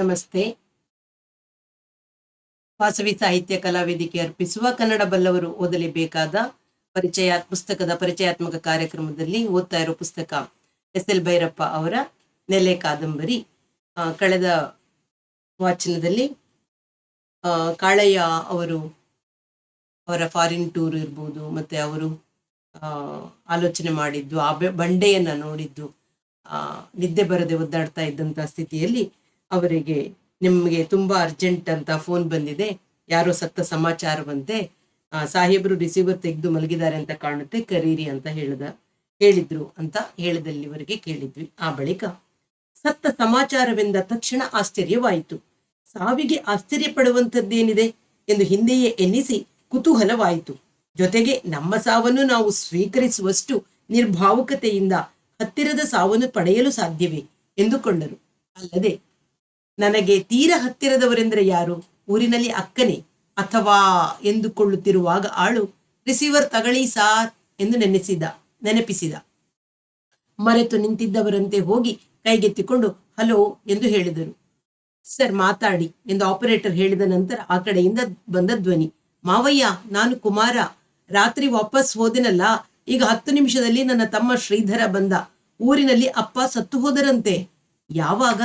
ನಮಸ್ತೆ. ವಾಸವಿ ಸಾಹಿತ್ಯ ಕಲಾವೇದಿಕೆ ಅರ್ಪಿಸುವ ಕನ್ನಡ ಬಲ್ಲವರು ಓದಲೇಬೇಕಾದ ಪರಿಚಯ, ಪುಸ್ತಕದ ಪರಿಚಯಾತ್ಮಕ ಕಾರ್ಯಕ್ರಮದಲ್ಲಿ ಓದ್ತಾ ಇರೋ ಪುಸ್ತಕ ಎಸ್ ಎಲ್ ಭೈರಪ್ಪ ಅವರ ನೆಲೆ ಕಾದಂಬರಿ. ಕಳೆದ ವಾಚನದಲ್ಲಿ ಕಾಳಯ್ಯ ಅವರು ಅವರ ಫಾರಿನ್ ಟೂರ್ ಇರ್ಬೋದು, ಮತ್ತೆ ಅವರು ಆಲೋಚನೆ ಮಾಡಿದ್ದು, ಆ ಬಂಡೆಯನ್ನ ನೋಡಿದ್ದು ನಿದ್ದೆ ಬರದೆ ಒದ್ದಾಡ್ತಾ ಇದ್ದಂತಹ ಸ್ಥಿತಿಯಲ್ಲಿ ಅವರಿಗೆ ನಿಮಗೆ ತುಂಬಾ ಅರ್ಜೆಂಟ್ ಅಂತ ಫೋನ್ ಬಂದಿದೆ. ಯಾರೋ ಸತ್ತ ಸಮಾಚಾರವಂತೆ ಸಾಹೇಬರು ರಿಸೀವರ್ ತೆಗೆದು ಮಲಗಿದ್ದಾರೆ ಅಂತ ಕಾಣುತ್ತೆ, ಕರೀರಿ ಅಂತ ಹೇಳಿದ, ಹೇಳಿದ್ರು ಅಂತ ಹೇಳದಲ್ಲಿವರೆಗೆ ಕೇಳಿದ್ವಿ. ಆ ಬಳಿಕ ಸತ್ತ ಸಮಾಚಾರವೆಂದ ತಕ್ಷಣ ಆಶ್ಚರ್ಯವಾಯಿತು. ಸಾವಿಗೆ ಆಶ್ಚರ್ಯ ಪಡುವಂಥದ್ದೇನಿದೆ ಎಂದು ಹಿಂದೆಯೇ ಎನ್ನಿಸಿ ಕುತೂಹಲವಾಯಿತು. ಜೊತೆಗೆ ನಮ್ಮ ಸಾವನ್ನು ನಾವು ಸ್ವೀಕರಿಸುವಷ್ಟು ನಿರ್ಭಾವುಕತೆಯಿಂದ ಹತ್ತಿರದ ಸಾವನ್ನು ಪಡೆಯಲು ಸಾಧ್ಯವೇ? ಎಂದುಕೊಂಡರು. ಅಲ್ಲದೆ ನನಗೆ ತೀರ ಹತ್ತಿರದವರೆಂದರೆ ಯಾರು? ಊರಿನಲ್ಲಿ ಅಕ್ಕನೆ ಅಥವಾ ಎಂದುಕೊಳ್ಳುತ್ತಿರುವಾಗ ಆಳು? ರಿಸೀವರ್ ತಗಳಿ ಸಾರ್ ಎಂದು ನೆನೆಸಿದ, ನೆನಪಿಸಿದ. ಮರೆತು ನಿಂತಿದ್ದವರಂತೆ ಹೋಗಿ ಕೈಗೆತ್ತಿಕೊಂಡು, ಹಲೋ ಎಂದು ಹೇಳಿದರು. ಸರ್, ಮಾತಾಡಿ ಎಂದು ಆಪರೇಟರ್ ಹೇಳಿದ ನಂತರ ಆ ಕಡೆಯಿಂದ ಬಂದ ಧ್ವನಿ. ಮಾವಯ್ಯ, ನಾನು ಕುಮಾರ. ರಾತ್ರಿ ವಾಪಸ್ ಹೋದೆನಲ್ಲ. ಈಗ ಹತ್ತು ನಿಮಿಷದಲ್ಲಿ ನನ್ನ ತಮ್ಮ ಶ್ರೀಧರ ಬಂದ. ಊರಿನಲ್ಲಿ ಅಪ್ಪ ಸತ್ತು ಹೋದರಂತೆ. ಯಾವಾಗ?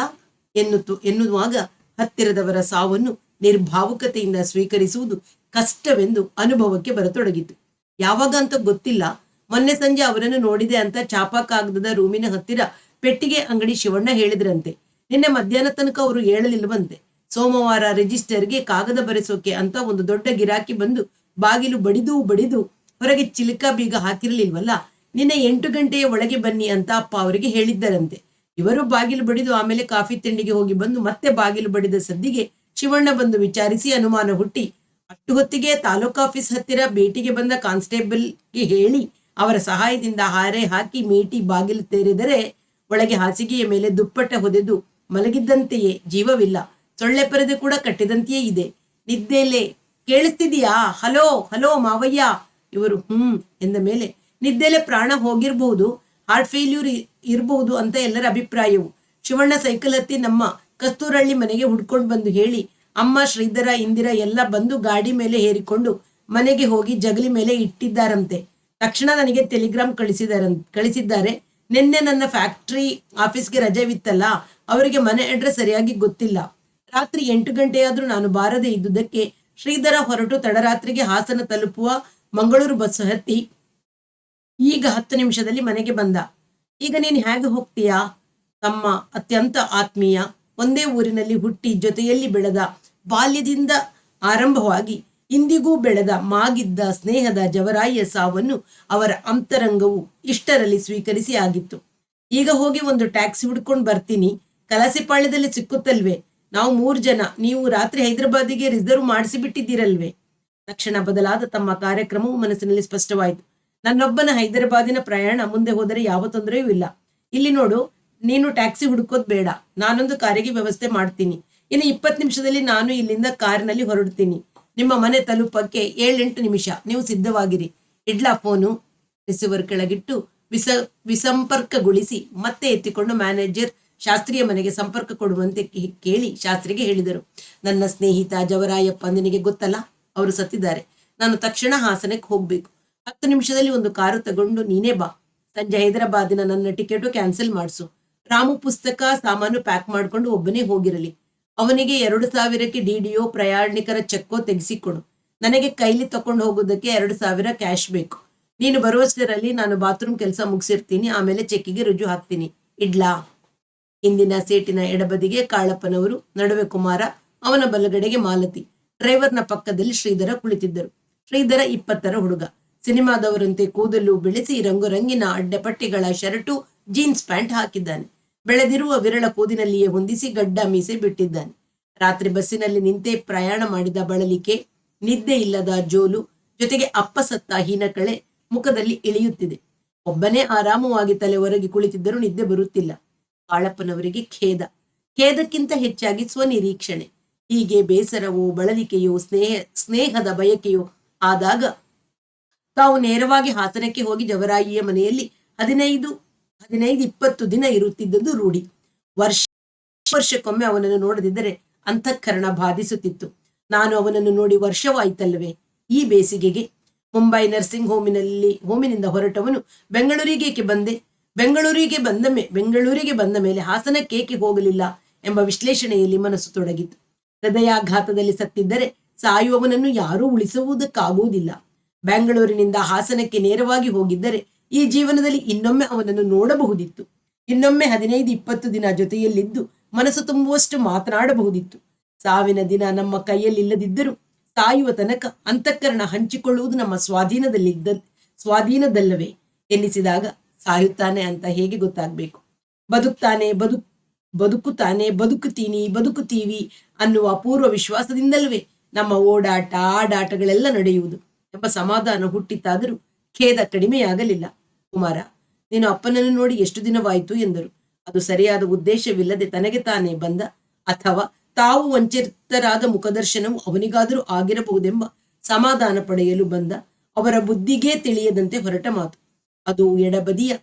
ಎನ್ನುತ್ತು, ಎನ್ನುವಾಗ ಹತ್ತಿರದವರ ಸಾವನ್ನು ನಿರ್ಭಾವುಕತೆಯಿಂದ ಸ್ವೀಕರಿಸುವುದು ಕಷ್ಟವೆಂದು ಅನುಭವಕ್ಕೆ ಬರತೊಡಗಿತು. ಯಾವಾಗ ಅಂತ ಗೊತ್ತಿಲ್ಲ. ಮೊನ್ನೆ ಸಂಜೆ ಅವರನ್ನು ನೋಡಿದೆ ಅಂತ ಚಾಪಾ ಕಾಗದದ ರೂಮಿನ ಹತ್ತಿರ ಪೆಟ್ಟಿಗೆ ಅಂಗಡಿ ಶಿವಣ್ಣ ಹೇಳಿದ್ರಂತೆ. ನಿನ್ನೆ ಮಧ್ಯಾಹ್ನ ತನಕ ಅವರು ಹೇಳಲಿಲ್ವಂತೆ ಸೋಮವಾರ ರಿಜಿಸ್ಟರ್ಗೆ ಕಾಗದ ಬರೆಸೋಕೆ ಅಂತ ಒಂದು ದೊಡ್ಡ ಗಿರಾಕಿ ಬಂದು ಬಾಗಿಲು ಬಡಿದು ಬಡಿದು ಹೊರಗೆ ಚಿಲಕ ಬೀಗ ಹಾಕಿರಲಿಲ್ವಲ್ಲ. ನಿನ್ನೆ ಎಂಟು ಗಂಟೆಯ ಒಳಗೆ ಬನ್ನಿ ಅಂತ ಅಪ್ಪ ಅವರಿಗೆ ಹೇಳಿದ್ದರಂತೆ. ಇವರು ಬಾಗಿಲು ಬಡಿದು ಆಮೇಲೆ ಕಾಫಿ ತಿಂಡಿಗೆ ಹೋಗಿ ಬಂದು ಮತ್ತೆ ಬಾಗಿಲು ಬಡಿದ ಸದ್ದಿಗೆ ಶಿವಣ್ಣ ಬಂದು ವಿಚಾರಿಸಿ ಅನುಮಾನ ಹುಟ್ಟಿ. ಅಷ್ಟು ಹೊತ್ತಿಗೆ ತಾಲೂಕ್ ಆಫೀಸ್ ಹತ್ತಿರ ಭೇಟಿಗೆ ಬಂದ ಕಾನ್ಸ್ಟೇಬಲ್ಗೆ ಹೇಳಿ ಅವರ ಸಹಾಯದಿಂದ ಹಾರೆ ಹಾಕಿ ಮೇಟಿ ಬಾಗಿಲು ತೆರೆದರೆ ಒಳಗೆ ಹಾಸಿಗೆಯ ಮೇಲೆ ದುಪ್ಪಟ್ಟ ಹೊದೆದು ಮಲಗಿದ್ದಂತೆಯೇ ಜೀವವಿಲ್ಲ. ಸೊಳ್ಳೆ ಪರದೆ ಕೂಡ ಕಟ್ಟಿದಂತೆಯೇ ಇದೆ. ನಿದ್ದೆಲೆ ಕೇಳಿಸ್ತಿದೀಯಾ ಹಲೋ ಹಲೋ ಮಾವಯ್ಯ. ಇವರು ಹ್ಮ್ ಎಂದ ಮೇಲೆ ನಿದ್ದೆಲೆ ಪ್ರಾಣ ಹೋಗಿರ್ಬಹುದು ಹಾರ್ಟ್ ಫೇಲ್ಯೂರ್ ಇರಬಹುದು ಅಂತ ಎಲ್ಲರ ಅಭಿಪ್ರಾಯವು. ಶಿವಣ್ಣ ಸೈಕಲ್ ಹತ್ತಿ ನಮ್ಮ ಕಸ್ತೂರಳ್ಳಿ ಮನೆಗೆ ಹುಡ್ಕೊಂಡು ಬಂದು ಹೇಳಿ, ಅಮ್ಮ, ಶ್ರೀಧರ, ಇಂದಿರ ಎಲ್ಲ ಬಂದು ಗಾಡಿ ಮೇಲೆ ಹೇರಿಕೊಂಡು ಮನೆಗೆ ಹೋಗಿ ಜಗಲಿ ಮೇಲೆ ಇಟ್ಟಿದ್ದಾರಂತೆ. ತಕ್ಷಣ ನನಗೆ ಟೆಲಿಗ್ರಾಮ್ ಕಳಿಸಿದಾರ ಕಳಿಸಿದ್ದಾರೆ. ನಿನ್ನೆ ನನ್ನ ಫ್ಯಾಕ್ಟ್ರಿ ಆಫೀಸ್ಗೆ ರಜೆವಿತ್ತಲ್ಲ ಅವರಿಗೆ ಮನೆ ಅಡ್ರೆಸ್ ಸರಿಯಾಗಿ ಗೊತ್ತಿಲ್ಲ. ರಾತ್ರಿ ಎಂಟು ಗಂಟೆಯಾದರೂ ನಾನು ಬಾರದೆ ಇದ್ದುದಕ್ಕೆ ಶ್ರೀಧರ ಹೊರಟು ತಡರಾತ್ರಿಗೆ ಹಾಸನ ತಲುಪುವ ಮಂಗಳೂರು ಬಸ್ ಹತ್ತಿ ಈಗ ಹತ್ತು ನಿಮಿಷದಲ್ಲಿ ಮನೆಗೆ ಬಂದ. ಈಗ ನೀನು ಹೇಗೆ ಹೋಗ್ತೀಯಾ? ತಮ್ಮ ಅತ್ಯಂತ ಆತ್ಮೀಯ, ಒಂದೇ ಊರಿನಲ್ಲಿ ಹುಟ್ಟಿ ಜೊತೆಯಲ್ಲಿ ಬೆಳೆದ, ಬಾಲ್ಯದಿಂದ ಆರಂಭವಾಗಿ ಇಂದಿಗೂ ಬೆಳೆದ ಮಾಗಿದ್ದ ಸ್ನೇಹದ ಜವರಾಯಿಯ ಸಾವನ್ನು ಅವರ ಅಂತರಂಗವು ಇಷ್ಟರಲ್ಲಿ ಸ್ವೀಕರಿಸಿ ಆಗಿತ್ತು. ಈಗ ಹೋಗಿ ಒಂದು ಟ್ಯಾಕ್ಸಿ ಹುಡ್ಕೊಂಡು ಬರ್ತೀನಿ. ಕಲಸಿಪಾಳ್ಯದಲ್ಲಿ ಸಿಕ್ಕುತ್ತಲ್ವೇ? ನಾವು ಮೂರು ಜನ, ನೀವು ರಾತ್ರಿ ಹೈದರಾಬಾದಿಗೆ ರಿಸರ್ವ್ ಮಾಡಿಸಿ ಬಿಟ್ಟಿದ್ದೀರಲ್ವೇ? ತಕ್ಷಣ ಬದಲಾದ ತಮ್ಮ ಕಾರ್ಯಕ್ರಮವು ಮನಸ್ಸಿನಲ್ಲಿ ಸ್ಪಷ್ಟವಾಯಿತು. ನನ್ನೊಬ್ಬನ ಹೈದರಾಬಾದಿನ ಪ್ರಯಾಣ ಮುಂದೆ ಹೋದರೆ ಯಾವ ತೊಂದರೆಯೂ ಇಲ್ಲ. ಇಲ್ಲಿ ನೋಡು, ನೀನು ಟ್ಯಾಕ್ಸಿ ಹುಡುಕೋದ್ ಬೇಡ. ನಾನೊಂದು ಕಾರಿಗೆ ವ್ಯವಸ್ಥೆ ಮಾಡ್ತೀನಿ. ಇನ್ನು ಇಪ್ಪತ್ತು ನಿಮಿಷದಲ್ಲಿ ನಾನು ಇಲ್ಲಿಂದ ಕಾರಿನಲ್ಲಿ ಹೊರಡ್ತೀನಿ. ನಿಮ್ಮ ಮನೆ ತಲುಪಕ್ಕೆ ಏಳೆಂಟು ನಿಮಿಷ. ನೀವು ಸಿದ್ಧವಾಗಿರಿ. ಇಡ್ಲಾ ಫೋನು ರಿಸೀವರ್ ಕೆಳಗಿಟ್ಟು ವಿಸ, ವಿಸಂಪರ್ಕಗೊಳಿಸಿ ಮತ್ತೆ ಎತ್ತಿಕೊಂಡು ಮ್ಯಾನೇಜರ್ ಶಾಸ್ತ್ರಿಯ ಮನೆಗೆ ಸಂಪರ್ಕ ಕೊಡುವಂತೆ ಕೇಳಿ ಶಾಸ್ತ್ರಿಗೆ ಹೇಳಿದರು. ನನ್ನ ಸ್ನೇಹಿತ ಜವರಾಯಪ್ಪ ನಿನಗೆ ಗೊತ್ತಲ್ಲ? ಅವರು ಸತ್ತಿದ್ದಾರೆ. ನಾನು ತಕ್ಷಣ ಹಾಸನಕ್ಕೆ ಹೋಗ್ಬೇಕು. ಹತ್ತು ನಿಮಿಷದಲ್ಲಿ ಒಂದು ಕಾರು ತಗೊಂಡು ನೀನೇ ಬಾ. ಸಂಜೆ ಹೈದರಾಬಾದಿನ ನನ್ನ ಟಿಕೆಟು ಕ್ಯಾನ್ಸಲ್ ಮಾಡಿಸು. ರಾಮು ಪುಸ್ತಕ ಸಾಮಾನು ಪ್ಯಾಕ್ ಮಾಡ್ಕೊಂಡು ಒಬ್ಬನೇ ಹೋಗಿರಲಿ. ಅವನಿಗೆ ಎರಡು ಸಾವಿರಕ್ಕೆ ಡಿಡಿಒ ಪ್ರಯಾಣಿಕರ ಚೆಕ್ಕೋ ತೆಗೆಸಿಕೊಡು. ನನಗೆ ಕೈಲಿ ತಕೊಂಡು ಹೋಗೋದಕ್ಕೆ ಎರಡು ಸಾವಿರ ಕ್ಯಾಶ್ ಬೇಕು. ನೀನು ಬರುವಷ್ಟರಲ್ಲಿ ನಾನು ಬಾತ್ರೂಮ್ ಕೆಲಸ ಮುಗಿಸಿರ್ತೀನಿ, ಆಮೇಲೆ ಚೆಕ್ಕಿಗೆ ರುಜು ಹಾಕ್ತೀನಿ. ಇಡ್ಲಾ? ಹಿಂದಿನ ಸೇಟಿನ ಎಡಬದಿಗೆ ಕಾಳಪ್ಪನವರು, ನಡುವೆ ಕುಮಾರ, ಅವನ ಬಲಗಡೆಗೆ ಮಾಲತಿ. ಡ್ರೈವರ್ನ ಪಕ್ಕದಲ್ಲಿ ಶ್ರೀಧರ ಕುಳಿತಿದ್ದರು. ಶ್ರೀಧರ ಇಪ್ಪತ್ತರ ಹುಡುಗ. ಸಿನಿಮಾದವರಂತೆ ಕೂದಲು ಬೆಳೆಸಿ ರಂಗುರಂಗಿನ ಅಡ್ಡಪಟ್ಟಿಗಳ ಶರ್ಟು, ಜೀನ್ಸ್ ಪ್ಯಾಂಟ್ ಹಾಕಿದ್ದಾನೆ. ಬೆಳೆದಿರುವ ವಿರಳ ಕೂದಿನಲ್ಲಿಯೇ ಹೊಂದಿಸಿ ಗಡ್ಡ ಮೀಸೆ ಬಿಟ್ಟಿದ್ದಾನೆ. ರಾತ್ರಿ ಬಸ್ಸಿನಲ್ಲಿ ನಿಂತೇ ಪ್ರಯಾಣ ಮಾಡಿದ ಬಳಲಿಕೆ, ನಿದ್ದೆ ಇಲ್ಲದ ಜೋಲು, ಜೊತೆಗೆ ಅಪ್ಪಸತ್ತ ಹೀನಕಳೆ ಮುಖದಲ್ಲಿ ಇಳಿಯುತ್ತಿದೆ. ಒಬ್ಬನೇ ಆರಾಮವಾಗಿ ತಲೆ ಹೊರಗೆ ಕುಳಿತಿದ್ದರೂ ನಿದ್ದೆ ಬರುತ್ತಿಲ್ಲ. ಕಾಳಪ್ಪನವರಿಗೆ ಖೇದ. ಖೇದಕ್ಕಿಂತ ಹೆಚ್ಚಾಗಿ ಸ್ವನಿರೀಕ್ಷಣೆ. ಹೀಗೆ ಬೇಸರವೋ, ಬಳಲಿಕೆಯೋ, ಸ್ನೇಹ, ಸ್ನೇಹದ ಬಯಕೆಯೋ ಆದಾಗ ತಾವು ನೇರವಾಗಿ ಹಾಸನಕ್ಕೆ ಹೋಗಿ ಜವರಾಯಿಯ ಮನೆಯಲ್ಲಿ ಹದಿನೈದು ಹದಿನೈದು ಇಪ್ಪತ್ತು ದಿನ ಇರುತ್ತಿದ್ದದ್ದು ರೂಢಿ. ವರ್ಷ, ವರ್ಷಕ್ಕೊಮ್ಮೆ ಅವನನ್ನು ನೋಡದಿದ್ದರೆ ಅಂತಃಕರಣ ಬಾಧಿಸುತ್ತಿತ್ತು. ನಾನು ಅವನನ್ನು ನೋಡಿ ವರ್ಷವಾಯಿತಲ್ಲವೇ? ಈ ಬೇಸಿಗೆಗೆ ಮುಂಬೈ ನರ್ಸಿಂಗ್ ಹೋಮಿನಲ್ಲಿ, ಹೋಮಿನಿಂದ ಹೊರಟವನು ಬೆಂಗಳೂರಿಗೇಕೆ ಬಂದೆ? ಬೆಂಗಳೂರಿಗೆ ಬಂದ ಮೇ, ಬೆಂಗಳೂರಿಗೆ ಬಂದ ಮೇಲೆ ಹಾಸನಕ್ಕೇಕೆ ಹೋಗಲಿಲ್ಲ ಎಂಬ ವಿಶ್ಲೇಷಣೆಯಲ್ಲಿ ಮನಸ್ಸು ತೊಡಗಿತು ಹೃದಯಾಘಾತದಲ್ಲಿ ಸತ್ತಿದ್ದರೆ ಸಾಯುವವನನ್ನು ಯಾರೂ ಉಳಿಸುವುದಕ್ಕಾಗುವುದಿಲ್ಲ. ಬೆಂಗಳೂರಿನಿಂದ ಹಾಸನಕ್ಕೆ ನೇರವಾಗಿ ಹೋಗಿದ್ದರೆ ಈ ಜೀವನದಲ್ಲಿ ಇನ್ನೊಮ್ಮೆ ಅವನನ್ನು ನೋಡಬಹುದಿತ್ತು. ಇನ್ನೊಮ್ಮೆ ಹದಿನೈದು, ಇಪ್ಪತ್ತು ದಿನ ಜೊತೆಯಲ್ಲಿದ್ದು ಮನಸ್ಸು ತುಂಬುವಷ್ಟು ಮಾತನಾಡಬಹುದಿತ್ತು. ಸಾವಿನ ದಿನ ನಮ್ಮ ಕೈಯಲ್ಲಿಲ್ಲದಿದ್ದರೂ ಸಾಯುವ ತನಕ ಅಂತಃಕರಣ ಹಂಚಿಕೊಳ್ಳುವುದು ನಮ್ಮ ಸ್ವಾಧೀನದಲ್ಲಿದ್ದ, ಸ್ವಾಧೀನದಲ್ಲವೇ ಎನ್ನಿಸಿದಾಗ ಸಾಯುತ್ತಾನೆ ಅಂತ ಹೇಗೆ ಗೊತ್ತಾಗಬೇಕು? ಬದುಕ್ತಾನೆ ಬದುಕ್ ಬದುಕುತ್ತಾನೆ, ಬದುಕುತ್ತೀನಿ, ಬದುಕುತ್ತೀವಿ ಅನ್ನುವ ಪೂರ್ವ ವಿಶ್ವಾಸದಿಂದಲ್ವೇ ನಮ್ಮ ಓಡಾಟ, ಆಡಾಟಗಳೆಲ್ಲ ನಡೆಯುವುದು. ಎಂಬ ಸಮಾಧಾನ ಹುಟ್ಟಿತ್ತಾದರೂ ಖೇದ ಕಡಿಮೆಯಾಗಲಿಲ್ಲ. ಕುಮಾರ, ನೀನು ಅಪ್ಪನನ್ನು ನೋಡಿ ಎಷ್ಟು ದಿನವಾಯಿತು ಎಂದರು. ಅದು ಸರಿಯಾದ ಉದ್ದೇಶವಿಲ್ಲದೆ ತನಗೆ ತಾನೇ ಬಂದ. ಅಥವಾ ತಾವು ವಂಚಿತರಾದ ಮುಖದರ್ಶನವು ಅವನಿಗಾದರೂ ಆಗಿರಬಹುದೆಂಬ ಸಮಾಧಾನ ಪಡೆಯಲು ಬಂದ ಅವರ ಬುದ್ಧಿಗೇ ತಿಳಿಯದಂತೆ ಹೊರಟ ಮಾತು. ಅದು ಎಡಬದಿಯ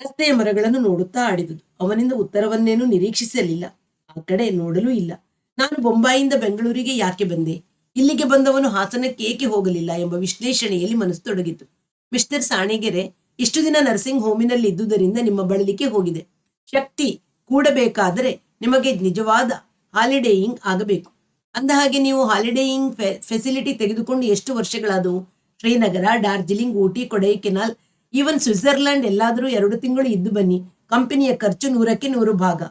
ರಸ್ತೆಯ ಮರಗಳನ್ನು ನೋಡುತ್ತಾ ಆಡಿದುದು. ಅವನಿಂದ ಉತ್ತರವನ್ನೇನು ನಿರೀಕ್ಷಿಸಲಿಲ್ಲ. ಆ ಕಡೆ ನೋಡಲೂ ಇಲ್ಲ. ನಾನು ಬೊಂಬಾಯಿಯಿಂದ ಬೆಂಗಳೂರಿಗೆ ಯಾಕೆ ಬಂದೆ? ಇಲ್ಲಿಗೆ ಬಂದವನು ಹಾಸನಕ್ಕೆ ಏಕೆ ಹೋಗಲಿಲ್ಲ ಎಂಬ ವಿಶ್ಲೇಷಣೆಯಲ್ಲಿ ಮನಸ್ಸು ತೊಡಗಿತು ಮಿಸ್ಟರ್ ಸಾಣಿಗೆರೆ, ಇಷ್ಟು ದಿನ ನರ್ಸಿಂಗ್ ಹೋಮಿನಲ್ಲಿ ಇದ್ದುದರಿಂದ ನಿಮ್ಮ ಬಳಲಿಕೆ ಹೋಗಿದೆ. ಶಕ್ತಿ ಕೂಡಬೇಕಾದರೆ ನಿಮಗೆ ನಿಜವಾದ ಹಾಲಿಡೇಯಿಂಗ್ ಆಗಬೇಕು. ಅಂದ ಹಾಗೆ ನೀವು ಹಾಲಿಡೇಯಿಂಗ್ ಫೆಸಿಲಿಟಿ ತೆಗೆದುಕೊಂಡು ಎಷ್ಟು ವರ್ಷಗಳಾದವು? ಶ್ರೀನಗರ, ಡಾರ್ಜಿಲಿಂಗ್, ಊಟಿ, ಕೊಡೈಕೆನಾಲ್, ಈವನ್ ಸ್ವಿಟ್ಜರ್ಲ್ಯಾಂಡ್ ಎಲ್ಲಾದರೂ ಎರಡು ತಿಂಗಳು ಇದ್ದು ಬನ್ನಿ. ಕಂಪನಿಯ ಖರ್ಚು ನೂರಕ್ಕೆ ನೂರು ಭಾಗ.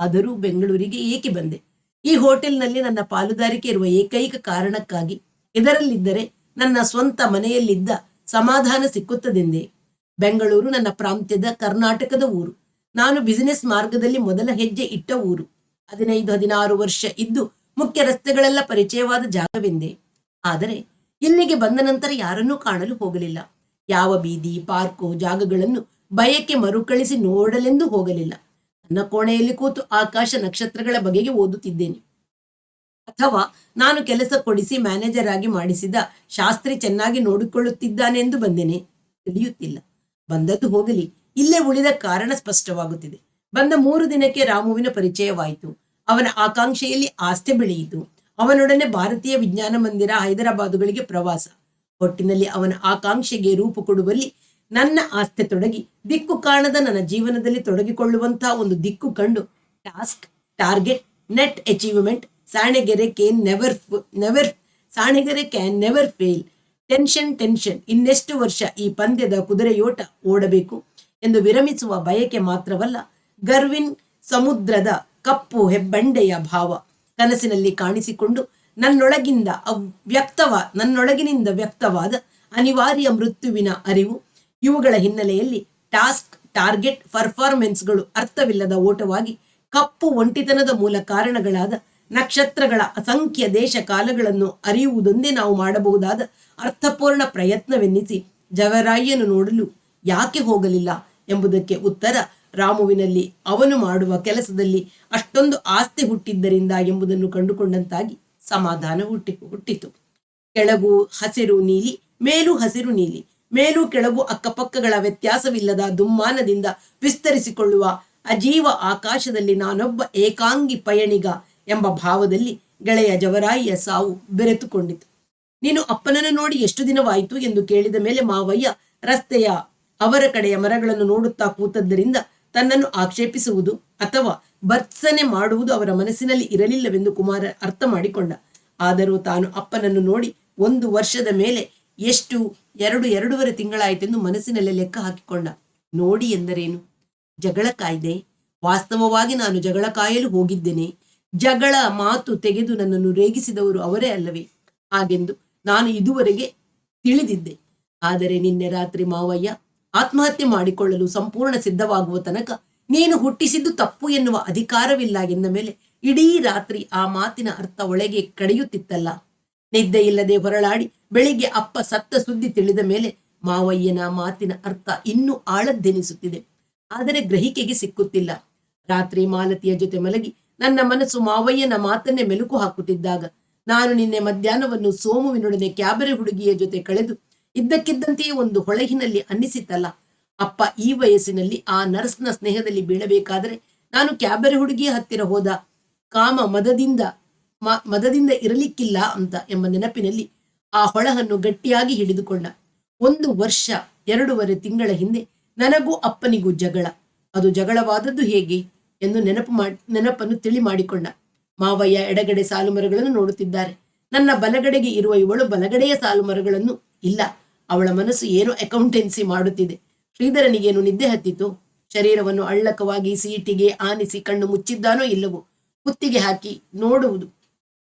ಆದರೂ ಬೆಂಗಳೂರಿಗೆ ಏಕೆ ಬಂದೆ? ಈ ಹೋಟೆಲ್ನಲ್ಲಿ ನನ್ನ ಪಾಲುದಾರಿಕೆ ಇರುವ ಏಕೈಕ ಕಾರಣಕ್ಕಾಗಿ ಇದರಲ್ಲಿದ್ದರೆ ನನ್ನ ಸ್ವಂತ ಮನೆಯಲ್ಲಿದ್ದ ಸಮಾಧಾನ ಸಿಕ್ಕುತ್ತದೆಂದೇ? ಬೆಂಗಳೂರು ನನ್ನ ಪ್ರಾಂತ್ಯದ ಕರ್ನಾಟಕದ ಊರು. ನಾನು ಬಿಸಿನೆಸ್ ಮಾರ್ಗದಲ್ಲಿ ಮೊದಲ ಹೆಜ್ಜೆ ಇಟ್ಟ ಊರು. ಹದಿನೈದು, ಹದಿನಾರು ವರ್ಷ ಇದ್ದು ಮುಖ್ಯ ರಸ್ತೆಗಳೆಲ್ಲ ಪರಿಚಯವಾದ ಜಾಗವೆಂದೇ? ಆದರೆ ಇಲ್ಲಿಗೆ ಬಂದ ನಂತರ ಯಾರನ್ನೂ ಕಾಣಲು ಹೋಗಲಿಲ್ಲ. ಯಾವ ಬೀದಿ, ಪಾರ್ಕು ಜಾಗಗಳನ್ನು ಭಯಕ್ಕೆ ಮರುಕಳಿಸಿ ನೋಡಲೆಂದು ಹೋಗಲಿಲ್ಲ. ನನ್ನ ಕೋಣೆಯಲ್ಲಿ ಕೂತು ಆಕಾಶ ನಕ್ಷತ್ರಗಳ ಬಗೆಗೆ ಓದುತ್ತಿದ್ದೇನೆ. ಅಥವಾ ನಾನು ಕೆಲಸ ಕೊಡಿಸಿ ಮ್ಯಾನೇಜರ್ ಆಗಿ ಮಾಡಿಸಿದ ಶಾಸ್ತ್ರಿ ಚೆನ್ನಾಗಿ ನೋಡಿಕೊಳ್ಳುತ್ತಿದ್ದಾನೆಂದು ಬಂದೇನೆ? ತಿಳಿಯುತ್ತಿಲ್ಲ. ಬಂದದ್ದು ಹೋಗಲಿ. ಇಲ್ಲೇ ಉಳಿದ ಕಾರಣ ಸ್ಪಷ್ಟವಾಗುತ್ತಿದೆ. ಬಂದ ಮೂರು ದಿನಕ್ಕೆ ರಾಮುವಿನ ಪರಿಚಯವಾಯಿತು. ಅವನ ಆಕಾಂಕ್ಷೆಯಲ್ಲಿ ಆಸ್ತೆ ಬೆಳೆಯಿತು. ಅವನೊಡನೆ ಭಾರತೀಯ ವಿಜ್ಞಾನ ಮಂದಿರ ಹೈದರಾಬಾದುಗಳಿಗೆ ಪ್ರವಾಸ. ಒಟ್ಟಿನಲ್ಲಿ ಅವನ ಆಕಾಂಕ್ಷೆಗೆ ರೂಪು ಕೊಡುವಲ್ಲಿ ನನ್ನ ಆಸ್ಥೆ ತೊಡಗಿ, ದಿಕ್ಕು ಕಾಣದ ನನ್ನ ಜೀವನದಲ್ಲಿ ತೊಡಗಿಕೊಳ್ಳುವಂತಹ ಒಂದು ದಿಕ್ಕು ಕಂಡು task, target, net achievement, Sanegere can never never Sanegere can never fail tension tension ಇನ್ನೆಷ್ಟು ವರ್ಷ ಈ ಪಂದ್ಯದ ಕುದುರೆಯೋಟ ಓಡಬೇಕು ಎಂದು ವಿರಮಿಸುವ ಬಯಕೆ ಮಾತ್ರವಲ್ಲ, ಗರ್ವಿನ್ ಸಮುದ್ರದ ಕಪ್ಪು ಹೆಬ್ಬಂಡೆಯ ಭಾವ ಕನಸಿನಲ್ಲಿ ಕಾಣಿಸಿಕೊಂಡು ನನ್ನೊಳಗಿಂದ ಅವ್ಯಕ್ತವ, ನನ್ನೊಳಗಿನಿಂದ ವ್ಯಕ್ತವಾದ ಅನಿವಾರ್ಯ ಮೃತ್ಯುವಿನ ಅರಿವು ಇವುಗಳ ಹಿನ್ನೆಲೆಯಲ್ಲಿ ಟಾಸ್ಕ್, ಟಾರ್ಗೆಟ್, ಪರ್ಫಾರ್ಮೆನ್ಸ್ಗಳು ಅರ್ಥವಿಲ್ಲದ ಓಟವಾಗಿ ಕಪ್ಪು ಒಂಟಿತನದ ಮೂಲ ಕಾರಣಗಳಾದ ನಕ್ಷತ್ರಗಳ ಅಸಂಖ್ಯ ದೇಶ ಕಾಲಗಳನ್ನು ಅರಿಯುವುದೊಂದೇ ನಾವು ಮಾಡಬಹುದಾದ ಅರ್ಥಪೂರ್ಣ ಪ್ರಯತ್ನವೆನ್ನಿಸಿ ಜವರಾಯಿಯನ್ನು ನೋಡಲು ಯಾಕೆ ಹೋಗಲಿಲ್ಲ ಎಂಬುದಕ್ಕೆ ಉತ್ತರ ರಾಮುವಿನಲ್ಲಿ ಅವನು ಮಾಡುವ ಕೆಲಸದಲ್ಲಿ ಅಷ್ಟೊಂದು ಆಸ್ತಿ ಹುಟ್ಟಿದ್ದರಿಂದ ಎಂಬುದನ್ನು ಕಂಡುಕೊಂಡಂತಾಗಿ ಸಮಾಧಾನ ಹುಟ್ಟಿ ಹುಟ್ಟಿತು. ಕೆಳಗು ಹಸಿರು ನೀಲಿ, ಮೇಲು ಹಸಿರು ನೀಲಿ. ಮೇಲು ಕೆಳಗು ಅಕ್ಕಪಕ್ಕಗಳ ವ್ಯತ್ಯಾಸವಿಲ್ಲದ ದುಮ್ಮಾನದಿಂದ ವಿಸ್ತರಿಸಿಕೊಳ್ಳುವ ಅಜೀವ ಆಕಾಶದಲ್ಲಿ ನಾನೊಬ್ಬ ಏಕಾಂಗಿ ಪಯಣಿಗ ಎಂಬ ಭಾವದಲ್ಲಿ ಗೆಳೆಯ ಜವರಾಯಿಯ ಸಾವು ಬೆರೆತುಕೊಂಡಿತು. ನೀನು ಅಪ್ಪನನ್ನು ನೋಡಿ ಎಷ್ಟು ದಿನವಾಯಿತು ಎಂದು ಕೇಳಿದ ಮೇಲೆ ಮಾವಯ್ಯ ರಸ್ತೆಯ ಅವರ ಕಡೆಯ ಮರಗಳನ್ನು ನೋಡುತ್ತಾ ಕೂತದ್ದರಿಂದ ತನ್ನನ್ನು ಆಕ್ಷೇಪಿಸುವುದು ಅಥವಾ ಭರ್ತ್ಸನೆ ಮಾಡುವುದು ಅವರ ಮನಸ್ಸಿನಲ್ಲಿ ಇರಲಿಲ್ಲವೆಂದು ಕುಮಾರ ಅರ್ಥ ಮಾಡಿಕೊಂಡ. ಆದರೂ ತಾನು ಅಪ್ಪನನ್ನು ನೋಡಿ ಒಂದು ವರ್ಷದ ಮೇಲೆ ಎಷ್ಟು ಎರಡು ಎರಡೂವರೆ ತಿಂಗಳಾಯಿತೆಂದು ಮನಸ್ಸಿನಲ್ಲಿ ಲೆಕ್ಕ ಹಾಕಿಕೊಂಡ. ನೋಡಿ ಎಂದರೇನು? ಜಗಳ ಕಾಯ್ದೆ? ವಾಸ್ತವವಾಗಿ ನಾನು ಜಗಳ ಕಾಯಲು ಹೋಗಿದ್ದೇನೆ. ಜಗಳ ಮಾತು ತೆಗೆದು ನನ್ನನ್ನು ರೇಗಿಸಿದವರು ಅವರೇ ಅಲ್ಲವೇ? ಹಾಗೆಂದು ನಾನು ಇದುವರೆಗೆ ತಿಳಿದಿದ್ದೆ. ಆದರೆ ನಿನ್ನೆ ರಾತ್ರಿ ಮಾವಯ್ಯ ಆತ್ಮಹತ್ಯೆ ಮಾಡಿಕೊಳ್ಳಲು ಸಂಪೂರ್ಣ ಸಿದ್ಧವಾಗುವ ತನಕ ನೀನು ಹುಟ್ಟಿಸಿದ್ದು ತಪ್ಪು ಎನ್ನುವ ಅಧಿಕಾರವಿಲ್ಲ ಎಂದ ಮೇಲೆ ಇಡೀ ರಾತ್ರಿ ಆ ಮಾತಿನ ಅರ್ಥ ಒಳಗೆ ಕಡೆಯುತ್ತಿತ್ತಲ್ಲ. ನಿದ್ದೆ ಇಲ್ಲದೆ ಹೊರಳಾಡಿ ಬೆಳಿಗ್ಗೆ ಅಪ್ಪ ಸತ್ತ ಸುದ್ದಿ ತಿಳಿದ ಮೇಲೆ ಮಾವಯ್ಯನ ಮಾತಿನ ಅರ್ಥ ಇನ್ನೂ ಆಳದ್ದೆನಿಸುತ್ತಿದೆ. ಆದರೆ ಗ್ರಹಿಕೆಗೆ ಸಿಕ್ಕುತ್ತಿಲ್ಲ. ರಾತ್ರಿ ಮಾಲತಿಯ ಜೊತೆ ಮಲಗಿ ನನ್ನ ಮನಸ್ಸು ಮಾವಯ್ಯನ ಮಾತನ್ನೇ ಮೆಲುಕು ಹಾಕುತ್ತಿದ್ದಾಗ ನಾನು ನಿನ್ನೆ ಮಧ್ಯಾಹ್ನವನ್ನು ಸೋಮುವಿನೊಡನೆ ಕ್ಯಾಬರೆ ಹುಡುಗಿಯ ಜೊತೆ ಕಳೆದು ಇದ್ದಕ್ಕಿದ್ದಂತೆಯೇ ಒಂದು ಹೊಳೆಹಿನಲ್ಲಿ ಅನ್ನಿಸಿತಲ್ಲ ಅಪ್ಪ ಈ ವಯಸ್ಸಿನಲ್ಲಿ ಆ ನರ್ಸ್ನ ಸ್ನೇಹದಲ್ಲಿ ಬೀಳಬೇಕಾದರೆ ನಾನು ಕ್ಯಾಬರೆ ಹುಡುಗಿಯ ಹತ್ತಿರ ಹೋದ. ಕಾಮ ಮದದಿಂದ ಮದದಿಂದ ಇರಲಿಕ್ಕಿಲ್ಲ ಅಂತ ಎಂಬ ನೆನಪಿನಲ್ಲಿ ಆ ಹೊಳಹನ್ನು ಗಟ್ಟಿಯಾಗಿ ಹಿಡಿದುಕೊಂಡ. ಒಂದು ವರ್ಷ, ಎರಡೂವರೆ ತಿಂಗಳ ಹಿಂದೆ ನನಗೂ ಅಪ್ಪನಿಗೂ ಜಗಳ. ಅದು ಜಗಳವಾದದ್ದು ಹೇಗೆ ಎಂದು ನೆನಪು ನೆನಪನ್ನು ತಿಳಿ ಮಾಡಿಕೊಂಡ. ಮಾವಯ್ಯ ಎಡಗಡೆ ಸಾಲು ಮರಗಳನ್ನು ನೋಡುತ್ತಿದ್ದಾರೆ. ನನ್ನ ಬಲಗಡೆಗೆ ಇರುವ ಇವಳು ಬಲಗಡೆಯ ಸಾಲು ಮರಗಳನ್ನು ಇಲ್ಲ, ಅವಳ ಮನಸ್ಸು ಏನೋ ಅಕೌಂಟೆನ್ಸಿ ಮಾಡುತ್ತಿದೆ. ಶ್ರೀಧರನಿಗೇನು ನಿದ್ದೆ ಹತ್ತಿತು? ಶರೀರವನ್ನು ಅಳ್ಳಕವಾಗಿ ಸೀಟಿಗೆ ಆನಿಸಿ ಕಣ್ಣು ಮುಚ್ಚಿದ್ದಾನೋ ಇಲ್ಲವೋ? ಕುತ್ತಿಗೆ ಹಾಕಿ ನೋಡುವುದು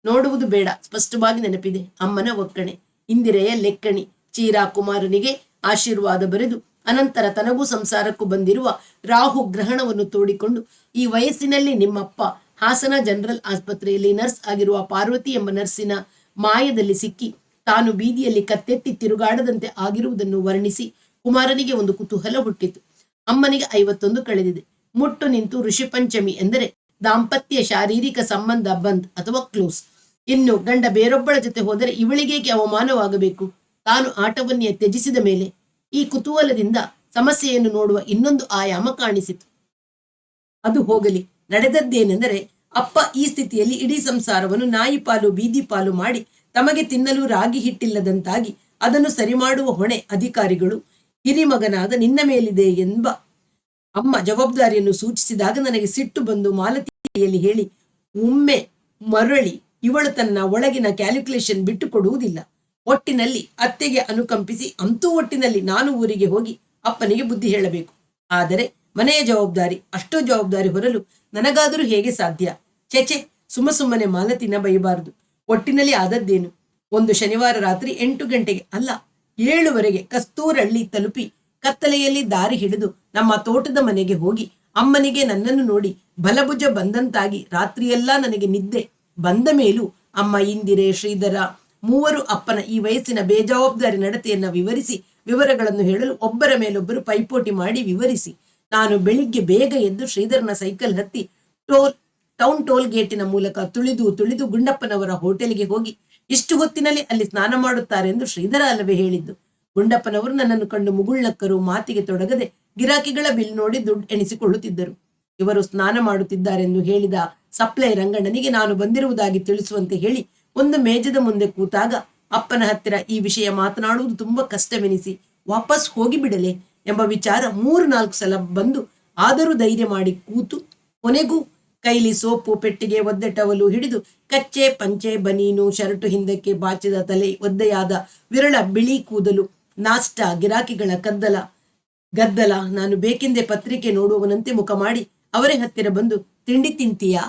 ನೋಡುವುದು ಬೇಡ. ಸ್ಪಷ್ಟವಾಗಿ ನೆನಪಿದೆ. ಅಮ್ಮನ ಒಕ್ಕಣೆ. ಇಂದಿರೆಯ ಲೆಕ್ಕಣಿ. ಚೀರಾ ಕುಮಾರನಿಗೆ ಆಶೀರ್ವಾದ ಬರೆದು, ಅನಂತರ ತನಗೂ ಸಂಸಾರಕ್ಕೂ ಬಂದಿರುವ ರಾಹು ಗ್ರಹಣವನ್ನು ತೋಡಿಕೊಂಡು, ಈ ವಯಸ್ಸಿನಲ್ಲಿ ನಿಮ್ಮಪ್ಪ ಹಾಸನ ಜನರಲ್ ಆಸ್ಪತ್ರೆಯಲ್ಲಿ ನರ್ಸ್ ಆಗಿರುವ ಪಾರ್ವತಿ ಎಂಬ ನರ್ಸಿನ ಮಾಯದಲ್ಲಿ ಸಿಕ್ಕಿ, ತಾನು ಬೀದಿಯಲ್ಲಿ ಕತ್ತೆತ್ತಿ ತಿರುಗಾಡದಂತೆ ಆಗಿರುವುದನ್ನು ವರ್ಣಿಸಿ ಕುಮಾರನಿಗೆ ಒಂದು ಕುತೂಹಲ ಹುಟ್ಟಿತು. ಅಮ್ಮನಿಗೆ ಐವತ್ತೊಂದು ಕಳೆದಿದೆ. ಮುಟ್ಟು ನಿಂತು ಋಷಿ ಪಂಚಮಿ ಎಂದರೆ ದಾಂಪತ್ಯ ಶಾರೀರಿಕ ಸಂಬಂಧ ಬಂದ್ ಅಥವಾ ಕ್ಲೋಸ್. ಇನ್ನು ಗಂಡ ಬೇರೊಬ್ಬಳ ಜೊತೆ ಹೋದರೆ ಇವಳಿಗೇಕೆ ಅವಮಾನವಾಗಬೇಕು? ತಾನು ಆಟವನ್ನೇ ತ್ಯಜಿಸಿದ ಮೇಲೆ ಈ ಕುತೂಹಲದಿಂದ ಸಮಸ್ಯೆಯನ್ನು ನೋಡುವ ಇನ್ನೊಂದು ಆಯಾಮ ಕಾಣಿಸಿತು. ಅದು ಹೋಗಲಿ. ನಡೆದದ್ದೇನೆಂದರೆ ಅಪ್ಪ ಈ ಸ್ಥಿತಿಯಲ್ಲಿ ಇಡೀ ಸಂಸಾರವನ್ನು ನಾಯಿ ಪಾಲು ಬೀದಿ ಪಾಲು ಮಾಡಿ ತಮಗೆ ತಿನ್ನಲು ರಾಗಿ ಹಿಟ್ಟಿಲ್ಲದಂತಾಗಿ ಅದನ್ನು ಸರಿ ಮಾಡುವ ಹೊಣೆ ಅಧಿಕಾರಿಗಳು, ಹಿರಿಮಗನಾದ ನಿನ್ನ ಮೇಲಿದೆ ಎಂಬ ಅಮ್ಮ ಜವಾಬ್ದಾರಿಯನ್ನು ಸೂಚಿಸಿದಾಗ ನನಗೆ ಸಿಟ್ಟು ಬಂದು ಮಾಲತಿಯಲ್ಲಿ ಹೇಳಿ, ಒಮ್ಮೆ ಮರಳಿ ಇವಳು ತನ್ನ ಒಳಗಿನ ಕ್ಯಾಲ್ಕುಲೇಷನ್ ಬಿಟ್ಟು ಕೊಡುವುದಿಲ್ಲ. ಒಟ್ಟಿನಲ್ಲಿ ಅತ್ತೆಗೆ ಅನುಕಂಪಿಸಿ ಅಂತೂ ಒಟ್ಟಿನಲ್ಲಿ ನಾನು ಊರಿಗೆ ಹೋಗಿ ಅಪ್ಪನಿಗೆ ಬುದ್ಧಿ ಹೇಳಬೇಕು. ಆದರೆ ಮನೆಯ ಜವಾಬ್ದಾರಿ, ಅಷ್ಟು ಜವಾಬ್ದಾರಿ ಹೊರಲು ನನಗಾದರೂ ಹೇಗೆ ಸಾಧ್ಯ? ಚೆಚೆ ಸುಮ್ಮ ಸುಮ್ಮನೆ ಮಾಲತಿನ ಬೈಬಾರದು ಒಟ್ಟಿನಲ್ಲಿ ಆದದ್ದೇನು? ಒಂದು ಶನಿವಾರ ರಾತ್ರಿ ಎಂಟು ಗಂಟೆಗೆ ಅಲ್ಲ, ಏಳುವರೆಗೆ ಕಸ್ತೂರಳ್ಳಿ ತಲುಪಿ ಕತ್ತಲೆಯಲ್ಲಿ ದಾರಿ ಹಿಡಿದು ನಮ್ಮ ತೋಟದ ಮನೆಗೆ ಹೋಗಿ ಅಮ್ಮನಿಗೆ ನನ್ನನ್ನು ನೋಡಿ ಬಲಭುಜ ಬಂದಂತಾಗಿ ರಾತ್ರಿಯೆಲ್ಲ ನನಗೆ ನಿದ್ದೆ. ಬಂದ ಮೇಲೂ ಅಮ್ಮ ಇಂದಿರೆ ಶ್ರೀಧರ. ಮೂವರು ಅಪ್ಪನ ಈ ವಯಸ್ಸಿನ ಬೇಜವಾಬ್ದಾರಿ ನಡತೆಯನ್ನು ವಿವರಿಸಿ, ವಿವರಗಳನ್ನು ಹೇಳಲು ಒಬ್ಬರ ಮೇಲೊಬ್ಬರು ಪೈಪೋಟಿ ಮಾಡಿ ವಿವರಿಸಿ. ನಾನು ಬೆಳಿಗ್ಗೆ ಬೇಗ ಎದ್ದು ಶ್ರೀಧರನ ಸೈಕಲ್ ಹತ್ತಿ ಟೋಲ್, ಟೌನ್ ಟೋಲ್ ಗೇಟಿನ ಮೂಲಕ ತುಳಿದು ತುಳಿದು ಗುಂಡಪ್ಪನವರ ಹೋಟೆಲ್ಗೆ ಹೋಗಿ, ಇಷ್ಟು ಹೊತ್ತಿನಲ್ಲಿ ಅಲ್ಲಿ ಸ್ನಾನ ಮಾಡುತ್ತಾರೆ ಎಂದು ಶ್ರೀಧರ ಅಲ್ಲವೇ ಹೇಳಿದ್ದು. ಗುಂಡಪ್ಪನವರು ನನ್ನನ್ನು ಕಂಡು ಮುಗುಳ್ಳಕ್ಕರು ಮಾತಿಗೆ ತೊಡಗದೆ ಗಿರಾಕಿಗಳ ಬಿಲ್ ನೋಡಿ ದುಡ್ಡು ಎಣಿಸಿಕೊಳ್ಳುತ್ತಿದ್ದರು. ಇವರು ಸ್ನಾನ ಮಾಡುತ್ತಿದ್ದಾರೆಂದು ಹೇಳಿದ ಸಪ್ಲೈ ರಂಗಣ್ಣನಿಗೆ ನಾನು ಬಂದಿರುವುದಾಗಿ ತಿಳಿಸುವಂತೆ ಹೇಳಿ ಒಂದು ಮೇಜದ ಮುಂದೆ ಕೂತಾಗ ಅಪ್ಪನ ಹತ್ತಿರ ಈ ವಿಷಯ ಮಾತನಾಡುವುದು ತುಂಬಾ ಕಷ್ಟವೆನಿಸಿ ವಾಪಸ್ ಹೋಗಿಬಿಡಲೆ ಎಂಬ ವಿಚಾರ ಮೂರು ನಾಲ್ಕು ಸಲ ಬಂದು ಆದರೂ ಧೈರ್ಯ ಮಾಡಿ ಕೂತು ಕೊನೆಗೂ ಕೈಲಿ ಸೋಪು, ಪೆಟ್ಟಿಗೆ, ಒದ್ದೆ, ಟವಲು ಹಿಡಿದು ಕಚ್ಚೆ, ಪಂಚೆ, ಬನೀನು, ಶರ್ಟು ಹಿಂದಕ್ಕೆ ಬಾಚಿದ ತಲೆ, ಒದ್ದೆಯಾದ ವಿರಳ ಬಿಳಿ ಕೂದಲು, ನಾಷ್ಟ, ಗಿರಾಕಿಗಳ ಕದ್ದಲ, ಗದ್ದಲ, ನಾನು ಬೇಕೆಂದೇ ಪತ್ರಿಕೆ ನೋಡುವವನಂತೆ ಮುಖ ಮಾಡಿ ಅವರೇ ಹತ್ತಿರ ಬಂದು, ತಿಂಡಿ ತಿಂತೀಯಾ?